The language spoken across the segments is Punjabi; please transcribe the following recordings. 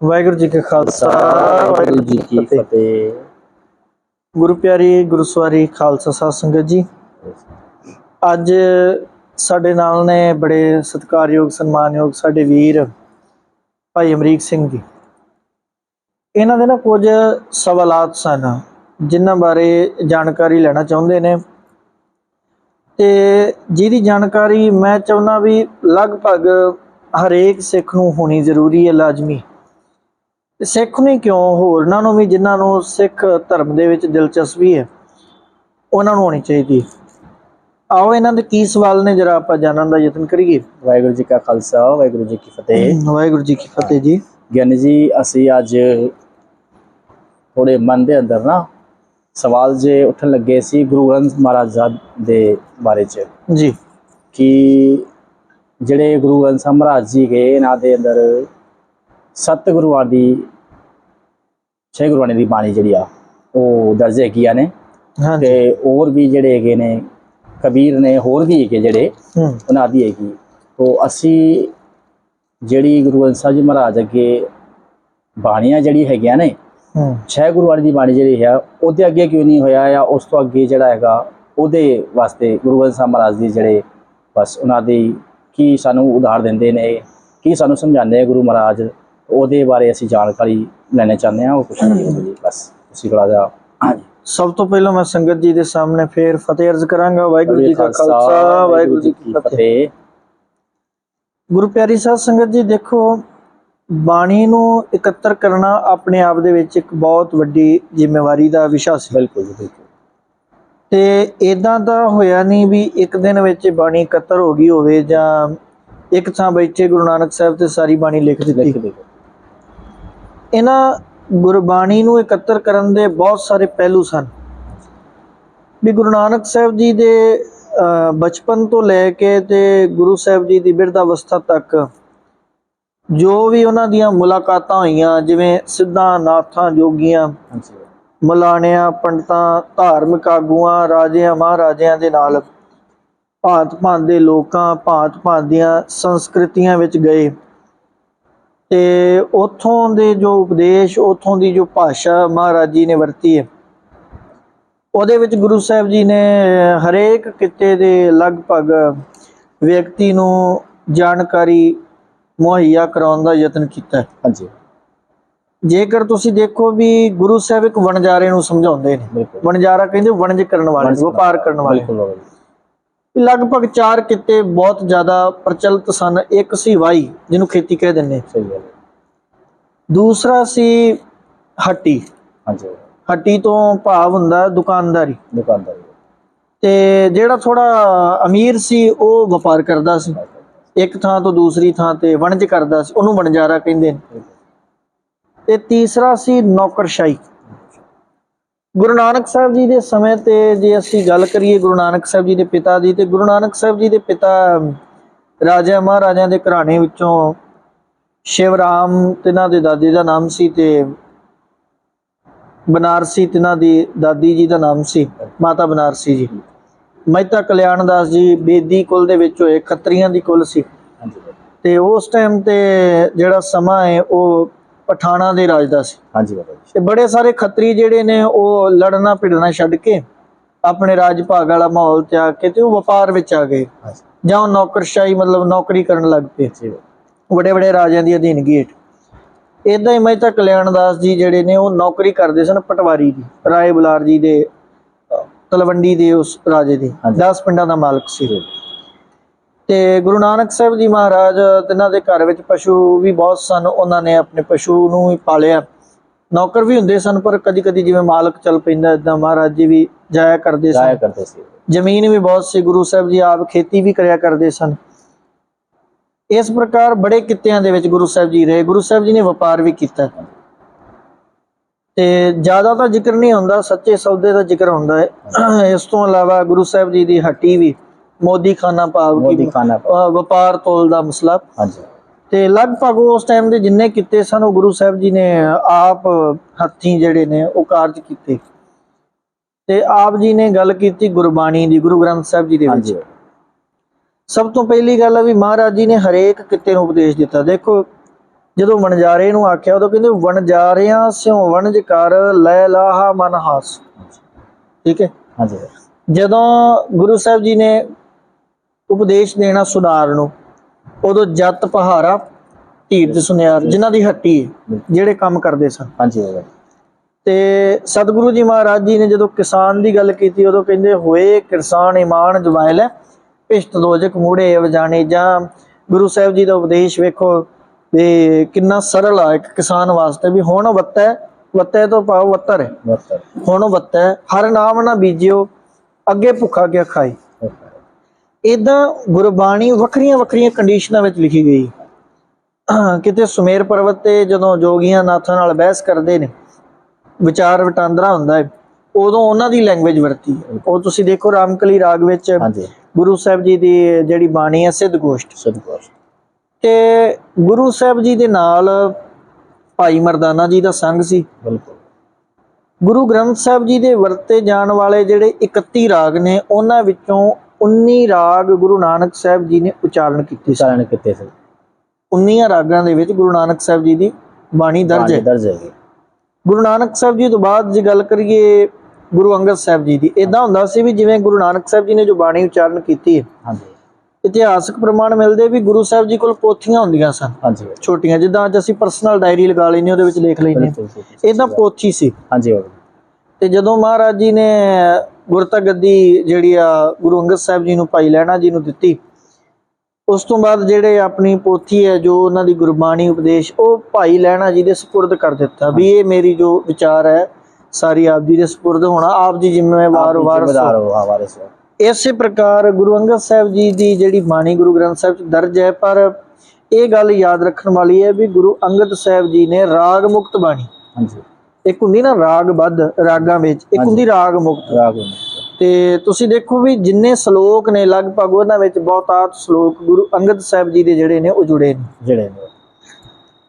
ਵਾਹਿਗੁਰੂ ਜੀ ਕਾ ਖਾਲਸਾ ਵਾਹਿਗੁਰੂ ਜੀ ਕੀ ਫਤਿਹ। ਗੁਰੂ ਪਿਆਰੀ ਗੁਰਸਵਾਰੀ ਖਾਲਸਾ ਸਾਧ ਸੰਗਤ ਜੀ। ਅੱਜ ਸਾਡੇ ਨਾਲ ਨੇ ਬੜੇ ਸਤਿਕਾਰਯੋਗ ਸਨਮਾਨਯੋਗ ਸਾਡੇ ਵੀਰ ਭਾਈ ਅਮਰੀਕ ਸਿੰਘ ਜੀ। ਇਹਨਾਂ ਦੇ ਨਾ ਕੁਝ ਸਵਾਲਾਤ ਸਨ ਜਿਨ੍ਹਾਂ ਬਾਰੇ ਜਾਣਕਾਰੀ ਲੈਣਾ ਚਾਹੁੰਦੇ ਨੇ। ਤੇ ਜਿਹਦੀ ਜਾਣਕਾਰੀ ਮੈਂ ਚਾਹੁੰਦਾ ਵੀ ਲਗਭਗ ਹਰੇਕ ਸਿੱਖ ਨੂੰ ਹੋਣੀ ਜ਼ਰੂਰੀ ਹੈ ਲਾਜ਼ਮੀ। ਤੇ ਸਿੱਖ ਨਹੀਂ ਕਿਉਂ ਹੋਰਨਾਂ ਨੂੰ ਵੀ ਜਿਨ੍ਹਾਂ ਨੂੰ ਸਿੱਖ ਧਰਮ ਦੇ ਵਿੱਚ ਦਿਲਚਸਪੀ ਹੈ ਉਹਨਾਂ ਨੂੰ ਹੋਣੀ ਚਾਹੀਦੀ ਹੈ। ਆਓ ਇਹਨਾਂ ਦੇ ਕੀ ਸਵਾਲ ਨੇ ਜਰਾ ਆਪਾਂ ਜਾਣਨ ਦਾ ਯਤਨ ਕਰੀਏ। ਵਾਹਿਗੁਰੂ ਜੀ ਕਾ ਖਾਲਸਾ ਵਾਹਿਗੁਰੂ ਜੀ ਕੀ ਫਤਿਹ। ਵਾਹਿਗੁਰੂ ਜੀ ਕੀ ਫਤਿਹ ਜੀ। ਗਿਆਨੀ ਜੀ ਅਸੀਂ ਅੱਜ ਥੋੜੇ ਮਨ ਦੇ ਅੰਦਰ ਨਾ ਸਵਾਲ ਜੇ ਉੱਠਣ ਲੱਗੇ ਸੀ ਗੁਰੂ ਗ੍ਰੰਥ ਮਹਾਰਾਜ ਸਾਹਿਬ ਦੇ ਬਾਰੇ ਚ। ਜੀ। ਕਿ ਜਿਹੜੇ ਗੁਰੂ ਗ੍ਰੰਥ ਸਾਹਿਬ ਮਹਾਰਾਜ ਜੀ ਗਏ ਇਹਨਾਂ ਦੇ ਅੰਦਰ ਸੱਤ ਗੁਰੂਆਂ ਦੀ ਛੇ ਗੁਰੂਆਂ ਦੀ ਬਾਣੀ ਜਿਹੜੀ ਆ ਉਹ ਦਰਜ ਹੈਗੀਆਂ ਨੇ। ਤੇ ਹੋਰ ਵੀ ਜਿਹੜੇ ਹੈਗੇ ਨੇ ਕਬੀਰ ਨੇ ਹੋਰ ਵੀ ਹੈਗੇ ਜਿਹੜੇ ਉਹਨਾਂ ਦੀ ਹੈਗੀ। ਤੋਂ ਅਸੀਂ ਜਿਹੜੀ ਗੁਰੂ ਗ੍ਰੰਥ ਸਾਹਿਬ ਜੀ ਮਹਾਰਾਜ ਅੱਗੇ ਬਾਣੀਆਂ ਜਿਹੜੀ ਹੈਗੀਆਂ ਨੇ ਛੇ ਗੁਰੂਆਂ ਦੀ ਬਾਣੀ ਜਿਹੜੀ ਹੈ ਉਹਦੇ ਅੱਗੇ ਕਿਉਂ ਨਹੀਂ ਹੋਇਆ ਜਾਂ ਉਸ ਤੋਂ ਅੱਗੇ ਜਿਹੜਾ ਹੈਗਾ ਉਹਦੇ ਵਾਸਤੇ ਗੁਰੂ ਗ੍ਰੰਥ ਸਾਹਿਬ ਮਹਾਰਾਜ ਦੀ ਜਿਹੜੇ ਬਸ ਉਹਨਾਂ ਦੀ ਕੀ ਸਾਨੂੰ ਉਦਾਹਰ ਦਿੰਦੇ ਨੇ ਕੀ ਸਾਨੂੰ ਸਮਝਾਉਂਦੇ ਆ ਗੁਰੂ ਮਹਾਰਾਜ ਉਹਦੇ ਬਾਰੇ ਅਸੀਂ ਜਾਣਕਾਰੀ ਲੈਣਾ ਚਾਹੁੰਦੇ ਹਾਂ ਉਹ ਕੁਛ ਨਹੀਂ ਹੈ ਜੀ ਬਸ ਤੁਸੀਂ ਜਿਹਾ ਹਾਂਜੀ। ਸਭ ਤੋਂ ਪਹਿਲਾਂ ਮੈਂ ਸੰਗਤ ਜੀ ਦੇ ਸਾਹਮਣੇ ਫੇਰ ਫਤਿਹ ਅਰਜ਼ ਕਰਾਂਗਾ ਵਾਹਿਗੁਰੂ ਜੀ ਕਾ ਖਾਲਸਾ ਵਾਹਿਗੁਰੂ ਜੀ ਕੀ ਫਤਿਹ। ਗੁਰੂ ਪਿਆਰੀ ਸਾਧ ਸੰਗਤ ਜੀ ਦੇਖੋ ਬਾਣੀ ਨੂੰ ਇਕੱਤਰ ਕਰਨਾ ਆਪਣੇ ਆਪ ਦੇ ਵਿੱਚ ਇੱਕ ਬਹੁਤ ਵੱਡੀ ਜ਼ਿੰਮੇਵਾਰੀ ਦਾ ਵਿਸ਼ਾ ਸੀ। ਬਿਲਕੁਲ ਜੀ ਬਿਲਕੁਲ। ਤੇ ਇਦਾਂ ਦਾ ਹੋਇਆ ਨਹੀਂ ਵੀ ਇੱਕ ਦਿਨ ਵਿੱਚ ਬਾਣੀ ਇਕੱਤਰ ਹੋ ਗਈ ਹੋਵੇ ਜਾਂ ਇੱਕ ਥਾਂ ਬੈਠੇ ਗੁਰੂ ਨਾਨਕ ਸਾਹਿਬ ਤੇ ਸਾਰੀ ਬਾਣੀ ਲਿਖ ਦਿੱਤੀ। ਇਹਨਾਂ ਗੁਰਬਾਣੀ ਨੂੰ ਇਕੱਤਰ ਕਰਨ ਦੇ ਬਹੁਤ ਸਾਰੇ ਪਹਿਲੂ ਸਨ। ਵੀ ਗੁਰੂ ਨਾਨਕ ਸਾਹਿਬ ਜੀ ਦੇ ਬਚਪਨ ਤੋਂ ਲੈ ਕੇ ਤੇ ਗੁਰੂ ਸਾਹਿਬ ਜੀ ਦੀ ਬਿਰਧ ਅਵਸਥਾ ਤੱਕ ਜੋ ਵੀ ਉਹਨਾਂ ਦੀਆਂ ਮੁਲਾਕਾਤਾਂ ਹੋਈਆਂ ਜਿਵੇਂ ਸਿੱਧਾਂ ਨਾਥਾਂ ਜੋਗੀਆਂ ਮਲਾਣਿਆਂ ਪੰਡਤਾਂ ਧਾਰਮਿਕ ਆਗੂਆਂ ਰਾਜਿਆਂ ਮਹਾਰਾਜਿਆਂ ਦੇ ਨਾਲ ਭਾਂਤ ਭਾਂਤ ਦੇ ਲੋਕਾਂ ਭਾਂਤ ਭਾਂਤ ਦੀਆਂ ਸੰਸਕ੍ਰਿਤੀਆਂ ਵਿੱਚ ਗਏ। ਤੇ ਉਥੋਂ ਦੇ ਜੋ ਉਪਦੇਸ਼ ਉਥੋਂ ਦੀ ਜੋ ਭਾਸ਼ਾ ਮਹਾਰਾਜ ਜੀ ਨੇ ਵਰਤੀ ਹੈ। ਉਹਦੇ ਵਿੱਚ ਗੁਰੂ ਸਾਹਿਬ ਜੀ ਨੇ ਹਰੇਕ ਕਿੱਤੇ ਦੇ ਲਗਭਗ ਵਿਅਕਤੀ ਨੂੰ ਜਾਣਕਾਰੀ ਮੁਹੱਈਆ ਕਰਾਉਣ ਦਾ ਯਤਨ ਕੀਤਾ। ਹਾਂਜੀ। ਜੇਕਰ ਤੁਸੀਂ ਦੇਖੋ ਵੀ ਗੁਰੂ ਸਾਹਿਬ ਇੱਕ ਵਣਜਾਰੇ ਨੂੰ ਸਮਝਾਉਂਦੇ ਨੇ। ਵਣਜਾਰਾ ਕਹਿੰਦੇ ਵਣਜ ਕਰਨ ਵਾਲੇ ਵਪਾਰ ਕਰਨ ਵਾਲੇ। ਲਗਭਗ ਚਾਰ ਕਿੱਤੇ ਬਹੁਤ ਜ਼ਿਆਦਾ ਪ੍ਰਚਲਿਤ ਸਨ। ਇੱਕ ਸੀ ਵਾਈ ਜਿਹਨੂੰ ਖੇਤੀ ਕਹਿ ਦਿੰਦੇ ਸਹੀ ਗੱਲ ਹੈ। ਦੂਸਰਾ ਸੀ ਹੱਟੀ। ਹਾਂਜੀ। ਹੱਟੀ ਤੋਂ ਭਾਵ ਹੁੰਦਾ ਦੁਕਾਨਦਾਰੀ। ਦੁਕਾਨਦਾਰੀ। ਤੇ ਜਿਹੜਾ ਥੋੜਾ ਅਮੀਰ ਸੀ ਉਹ ਵਪਾਰ ਕਰਦਾ ਸੀ। ਇੱਕ ਥਾਂ ਤੋਂ ਦੂਸਰੀ ਥਾਂ ਤੇ ਵਣਜ ਕਰਦਾ ਸੀ। ਉਹਨੂੰ ਵਣਜਾਰਾ ਕਹਿੰਦੇ ਨੇ। ਤੇ ਤੀਸਰਾ ਸੀ ਨੌਕਰਸ਼ਾਹੀ। ਗੁਰੂ ਨਾਨਕ ਸਾਹਿਬ ਜੀ ਦੇ ਸਮੇਂ ਤੇ ਜੇ ਅਸੀਂ ਗੱਲ ਕਰੀਏ ਗੁਰੂ ਨਾਨਕ ਸਾਹਿਬ ਜੀ ਦੇ ਪਿਤਾ ਦੀ ਤੇ ਗੁਰੂ ਨਾਨਕ ਸਾਹਿਬ ਜੀ ਦੇ ਪਿਤਾ ਰਾਜਾ ਮਹਾਰਾਜਿਆਂ ਦੇ ਘਰਾਣੇ ਵਿੱਚੋਂ ਸ਼ਿਵਰਾਮ ਤਿਨਾਂ ਦੇ ਦਾਦੇ ਦਾ ਨਾਮ ਸੀ ਤੇ ਬਨਾਰਸੀ ਤਿਨਾਂ ਦੀ ਦਾਦੀ ਜੀ ਦਾ ਨਾਮ ਸੀ ਮਾਤਾ ਬਨਾਰਸੀ ਜੀ ਮਹਿਤਾ ਕਲਿਆਣ ਦਾਸ ਜੀ ਬੇਦੀ ਕੁਲ ਦੇ ਵਿੱਚ ਹੋਏ ਖੱਤਰੀਆਂ ਦੀ ਕੁਲ ਸੀ। ਤੇ ਉਸ ਟਾਈਮ ਤੇ ਜਿਹੜਾ ਸਮਾਂ ਹੈ ਉਹ ਪਠਾਣਾ ਦੇ ਰਾਜ ਦਾ ਸੀ। ਹਾਂਜੀ ਬਾਬਾ ਜੀ। ਤੇ ਬੜੇ ਸਾਰੇ ਖੱਤਰੀ ਜਿਹੜੇ ਨੇ ਉਹ ਲੜਨਾ ਭਿੜਨਾ ਛੱਡ ਕੇ ਆਪਣੇ ਰਾਜ ਭਾਗ ਵਾਲਾ ਮਾਹੌਲ ਤਿਆਗ ਕੇ ਤੇ ਉਹ ਵਪਾਰ ਵਿੱਚ ਆ ਗਏ। ਜਾਂ ਉਹ ਨੌਕਰਸ਼ਾਹੀ ਮਤਲਬ ਨੌਕਰੀ ਕਰਨ ਲੱਗ ਪਏ। ਵੱਡੇ ਵੱਡੇ ਰਾਜਿਆਂ ਦੀ ਅਧੀਨਗੀ ਹੇਠ। ਇਦਾਂ ਹੀ ਮਹਿਤਾ ਕਲਿਆਣ ਦਾਸ ਜੀ ਜਿਹੜੇ ਨੇ ਉਹ ਨੌਕਰੀ ਕਰਦੇ ਸਨ ਪਟਵਾਰੀ ਦੀ ਰਾਏ ਬੁਲਾਰ ਜੀ ਦੇ ਤਲਵੰਡੀ ਦੇ ਉਸ ਰਾਜੇ ਦੇ। ਹਾਂਜੀ। 10 ਪਿੰਡਾਂ ਦਾ ਮਾਲਕ ਸੀ। ਤੇ ਗੁਰੂ ਨਾਨਕ ਸਾਹਿਬ ਜੀ ਮਹਾਰਾਜ ਤਿਨਾਂ ਦੇ ਘਰ ਵਿੱਚ ਪਸ਼ੂ ਵੀ ਬਹੁਤ ਸਨ ਉਹਨਾਂ ਨੇ ਆਪਣੇ ਪਸ਼ੂ ਨੂੰ ਵੀ ਪਾਲਿਆ। ਨੌਕਰ ਵੀ ਹੁੰਦੇ ਸਨ ਪਰ ਕਦੀ ਕਦੀ ਜਿਵੇਂ ਮਾਲਕ ਚੱਲ ਪੈਂਦਾ ਇਦਾਂ ਮਹਾਰਾਜ ਜੀ ਵੀ ਜਾਇਆ ਕਰਦੇ ਜਾਇਆ ਸਨ ਕਰਦੇ ਸੀ। ਜ਼ਮੀਨ ਵੀ ਬਹੁਤ ਸੀ ਗੁਰੂ ਸਾਹਿਬ ਜੀ ਆਪ ਖੇਤੀ ਵੀ ਕਰਿਆ ਕਰਦੇ ਸਨ। ਇਸ ਪ੍ਰਕਾਰ ਬੜੇ ਕਿੱਤਿਆਂ ਦੇ ਵਿੱਚ ਗੁਰੂ ਸਾਹਿਬ ਜੀ ਰਹੇ। ਗੁਰੂ ਸਾਹਿਬ ਜੀ ਨੇ ਵਪਾਰ ਵੀ ਕੀਤਾ। ਤੇ ਜ਼ਿਆਦਾ ਤਾਂ ਜ਼ਿਕਰ ਨਹੀਂ ਹੁੰਦਾ ਸੱਚੇ ਸੌਦੇ ਦਾ ਜ਼ਿਕਰ ਹੁੰਦਾ ਹੈ। ਇਸ ਤੋਂ ਇਲਾਵਾ ਗੁਰੂ ਸਾਹਿਬ ਜੀ ਦੀ ਹੱਟੀ ਵੀ ਮੋਦੀ ਖਾਨਾ ਭਾਵ ਮੋਦੀ ਖਾਨਾ ਵਪਾਰ ਤੋਲ ਦਾ ਮਸਲਾ। ਹਾਂਜੀ। ਤੇ ਲਗਭਗ ਉਸ ਟਾਈਮ ਦੇ ਜਿੰਨੇ ਕਿੱਤੇ ਸਨ ਉਹ ਗੁਰੂ ਸਾਹਿਬ ਜੀ ਨੇ ਆਪ ਹੱਥੀਂ ਜਿਹੜੇ ਨੇ ਉਹ ਕਾਰਜ ਕੀਤੇ। ਤੇ ਆਪ ਜੀ ਨੇ ਗੱਲ ਕੀਤੀ ਗੁਰਬਾਣੀ ਦੀ ਗੁਰੂ ਗ੍ਰੰਥ ਸਾਹਿਬ ਜੀ ਦੇ ਵਿੱਚ। ਸਭ ਤੋਂ ਪਹਿਲੀ ਗੱਲ ਹੈ ਵੀ ਮਹਾਰਾਜ ਜੀ ਨੇ ਹਰੇਕ ਕਿੱਤੇ ਨੂੰ ਉਪਦੇਸ਼ ਦਿੱਤਾ। ਦੇਖੋ ਜਦੋਂ ਵਣਜਾਰੇ ਨੂੰ ਆਖਿਆ ਉਦੋਂ ਕਹਿੰਦੇ ਵਣਜਾਰਿਆਂ ਸਿਉ ਵਣਜ ਕਰ ਲੈ ਲਾਹਾ ਮਨ ਹਾਸ। ਠੀਕ ਹੈ? ਹਾਂਜੀ। ਜਦੋਂ ਗੁਰੂ ਸਾਹਿਬ ਜੀ ਨੇ ਉਪਦੇਸ਼ ਦੇਣਾ ਸੁਨਾਰ ਨੂੰ। ਉਦੋਂ ਜੱਟ ਪਹਾਰਾ ਢੀਡ ਸੁਨਿਆਰ ਜਿਨ੍ਹਾਂ ਦੀ ਹੱਟੀ ਜਿਹੜੇ ਕੰਮ ਕਰਦੇ ਸਨ। ਹਾਂਜੀ ਬਾਬਾ। ਤੇ ਸਤਿਗੁਰੂ ਜੀ ਮਹਾਰਾਜ ਜੀ ਨੇ ਜਦੋਂ ਕਿਸਾਨ ਦੀ ਗੱਲ ਕੀਤੀ ਉਦੋਂ ਕਹਿੰਦੇ ਹੋਏ ਕਿਸਾਨ ਇਮਾਨ ਜਵਾਇਲ ਪਿਸ਼ਟ ਦੋਜਕ ਮੂੜੇ ਵਜਾਣੇ ਜਾਂ ਗੁਰੂ ਸਾਹਿਬ ਜੀ ਦਾ ਉਪਦੇਸ਼ ਵੇਖੋ ਵੀ ਕਿੰਨਾ ਸਰਲ ਆ ਇੱਕ ਕਿਸਾਨ ਵਾਸਤੇ ਵੀ। ਹੁਣ ਵੱਤੈ ਵੱਤੈ ਤੋਂ ਪਾਓ ਵੱਤਰ ਹੁਣ ਵੱਤੈ ਹਰ ਨਾਮ ਨਾ ਬੀਜਿਓ ਅੱਗੇ ਭੁੱਖਾ ਕਿਆ ਖਾਈ ਇਦਾਂ ਗੁਰਬਾਣੀ ਵੱਖਰੀਆਂ ਵੱਖਰੀਆਂ ਕੰਡੀਸ਼ਨਾਂ ਵਿੱਚ ਲਿਖੀ ਗਈ। ਕਿਤੇ ਸੁਮੇਰ ਪਰਬਤ ਤੇ ਜਦੋਂ ਜੋਗੀਆਂ ਨਾਥਾਂ ਨਾਲ ਬਹਿਸ ਕਰਦੇ ਨੇ ਵਿਚਾਰ ਵਟਾਂਦਰਾ ਹੁੰਦਾ ਹੈ ਉਦੋਂ ਉਹਨਾਂ ਦੀ ਲੈਂਗੁਏਜ ਵਰਤੀ। ਉਹ ਤੁਸੀਂ ਦੇਖੋ ਰਾਮਕਲੀ ਰਾਗ ਵਿੱਚ ਗੁਰੂ ਸਾਹਿਬ ਜੀ ਦੀ ਜਿਹੜੀ ਬਾਣੀ ਹੈ ਸਿੱਧ ਗੋਸ਼ਟ। ਸਦਕੋਸ਼ ਤੇ ਗੁਰੂ ਸਾਹਿਬ ਜੀ ਦੇ ਨਾਲ ਭਾਈ ਮਰਦਾਨਾ ਜੀ ਦਾ ਸੰਗ ਸੀ। ਬਿਲਕੁਲ। ਗੁਰੂ ਗ੍ਰੰਥ ਸਾਹਿਬ ਜੀ ਦੇ ਵਰਤੇ ਜਾਣ ਵਾਲੇ ਜਿਹੜੇ 31 ਰਾਗ ਨੇ ਉਹਨਾਂ ਵਿੱਚੋਂ 19 ਰਾਗ ਗੁਰੂ ਨਾਨਕ ਸਾਹਿਬ ਜੀ ਨੇ ਉਚਾਰਨ ਕੀਤੇ ਚਾਰਨ ਕਿਤੇ ਸੀ। 19 ਰਾਗਾਂ ਦੇ ਵਿੱਚ ਗੁਰੂ ਨਾਨਕ ਸਾਹਿਬ ਜੀ ਦੀ ਬਾਣੀ ਦਰਜ ਹੈ। ਦਰਜ ਹੈਗੀ। ਗੁਰੂ ਨਾਨਕ ਸਾਹਿਬ ਜੀ ਤੋਂ ਬਾਅਦ ਜੇ ਗੱਲ ਕਰੀਏ ਗੁਰੂ ਅੰਗਦ ਸਾਹਿਬ ਜੀ ਦੀ ਇਦਾਂ ਹੁੰਦਾ ਸੀ ਵੀ ਜਿਵੇਂ ਗੁਰੂ ਨਾਨਕ ਸਾਹਿਬ ਜੀ ਨੇ ਜੋ ਬਾਣੀ ਉਚਾਰਨ ਕੀਤੀ ਹੈ ਹਾਂਜੀ। ਇਤਿਹਾਸਕ ਪ੍ਰਮਾਣ ਮਿਲਦੇ ਵੀ ਗੁਰੂ ਸਾਹਿਬ ਜੀ ਕੋਲ ਪੋਥੀਆਂ ਹੁੰਦੀਆਂ ਸਨ। ਹਾਂਜੀ। ਛੋਟੀਆਂ ਜਿੱਦਾਂ ਅੱਜ ਅਸੀਂ ਪਰਸਨਲ ਡਾਇਰੀ ਲਗਾ ਲੈਂਦੇ ਉਹਦੇ ਵਿੱਚ ਲਿਖ ਹਾਂ। ਬਿਲਕੁਲ। ਇਦਾਂ ਪੋਥੀ ਸੀ। ਹਾਂਜੀ। ਤੇ ਜਦੋਂ ਮਹਾਰਾਜ ਜੀ ਨੇ ਗੁਰਤਾ ਗੱਦੀ ਜਿਹੜੀ ਆ ਗੁਰੂ ਅੰਗਦ ਸਾਹਿਬ ਜੀ ਨੂੰ ਭਾਈ ਲਹਿਣਾ ਜੀ ਨੂੰ ਦਿੱਤੀ। ਉਸ ਤੋਂ ਬਾਅਦ ਜਿਹੜੇ ਆਪਣੀ ਪੋਥੀ ਹੈ ਜੋ ਉਹਨਾਂ ਦੀ ਗੁਰਬਾਣੀ ਉਪਦੇਸ਼ ਉਹ ਭਾਈ ਲਹਿਣਾ ਜੀ ਦੇ ਸਪੁਰਦ ਕਰ ਦਿੱਤਾ ਵੀ ਇਹ ਮੇਰੀ ਜੋ ਵਿਚਾਰ ਹੈ ਸਾਰੀ ਆਪ ਜੀ ਦੇ ਸਪੁਰਦ ਹੋਣਾ ਆਪ ਜੀ ਜ਼ਿੰਮੇਵਾਰ ਵਾਰਸ ਇਸੇ ਪ੍ਰਕਾਰ ਗੁਰੂ ਅੰਗਦ ਸਾਹਿਬ ਜੀ ਦੀ ਜਿਹੜੀ ਬਾਣੀ ਗੁਰੂ ਗ੍ਰੰਥ ਸਾਹਿਬ ਚ ਦਰਜ ਹੈ ਪਰ ਇਹ ਗੱਲ ਯਾਦ ਰੱਖਣ ਵਾਲੀ ਹੈ ਵੀ ਗੁਰੂ ਅੰਗਦ ਸਾਹਿਬ ਜੀ ਨੇ ਰਾਗ ਮੁਕਤ ਬਾਣੀ ਹਾਂਜੀ। ਇੱਕ ਹੁੰਦੀ ਨਾ ਰਾਗ ਬੱਧ ਰਾਗਾਂ ਵਿੱਚ ਇੱਕ ਹੁੰਦੀ ਰਾਗ ਮੁਕਤ। ਰਾਗ ਤੇ ਤੁਸੀਂ ਦੇਖੋ ਵੀ ਜਿੰਨੇ ਸ਼ਲੋਕ ਨੇ ਲਗਭਗ ਉਹਨਾਂ ਵਿੱਚ ਬਹੁਤਾਤ ਸ਼ਲੋਕ ਗੁਰੂ ਅੰਗਦ ਸਾਹਿਬ ਜੀ ਦੇ ਜਿਹੜੇ ਨੇ ਉਹ ਜੁੜੇ ਨੇ। ਜਿਹੜੇ ਨੇ।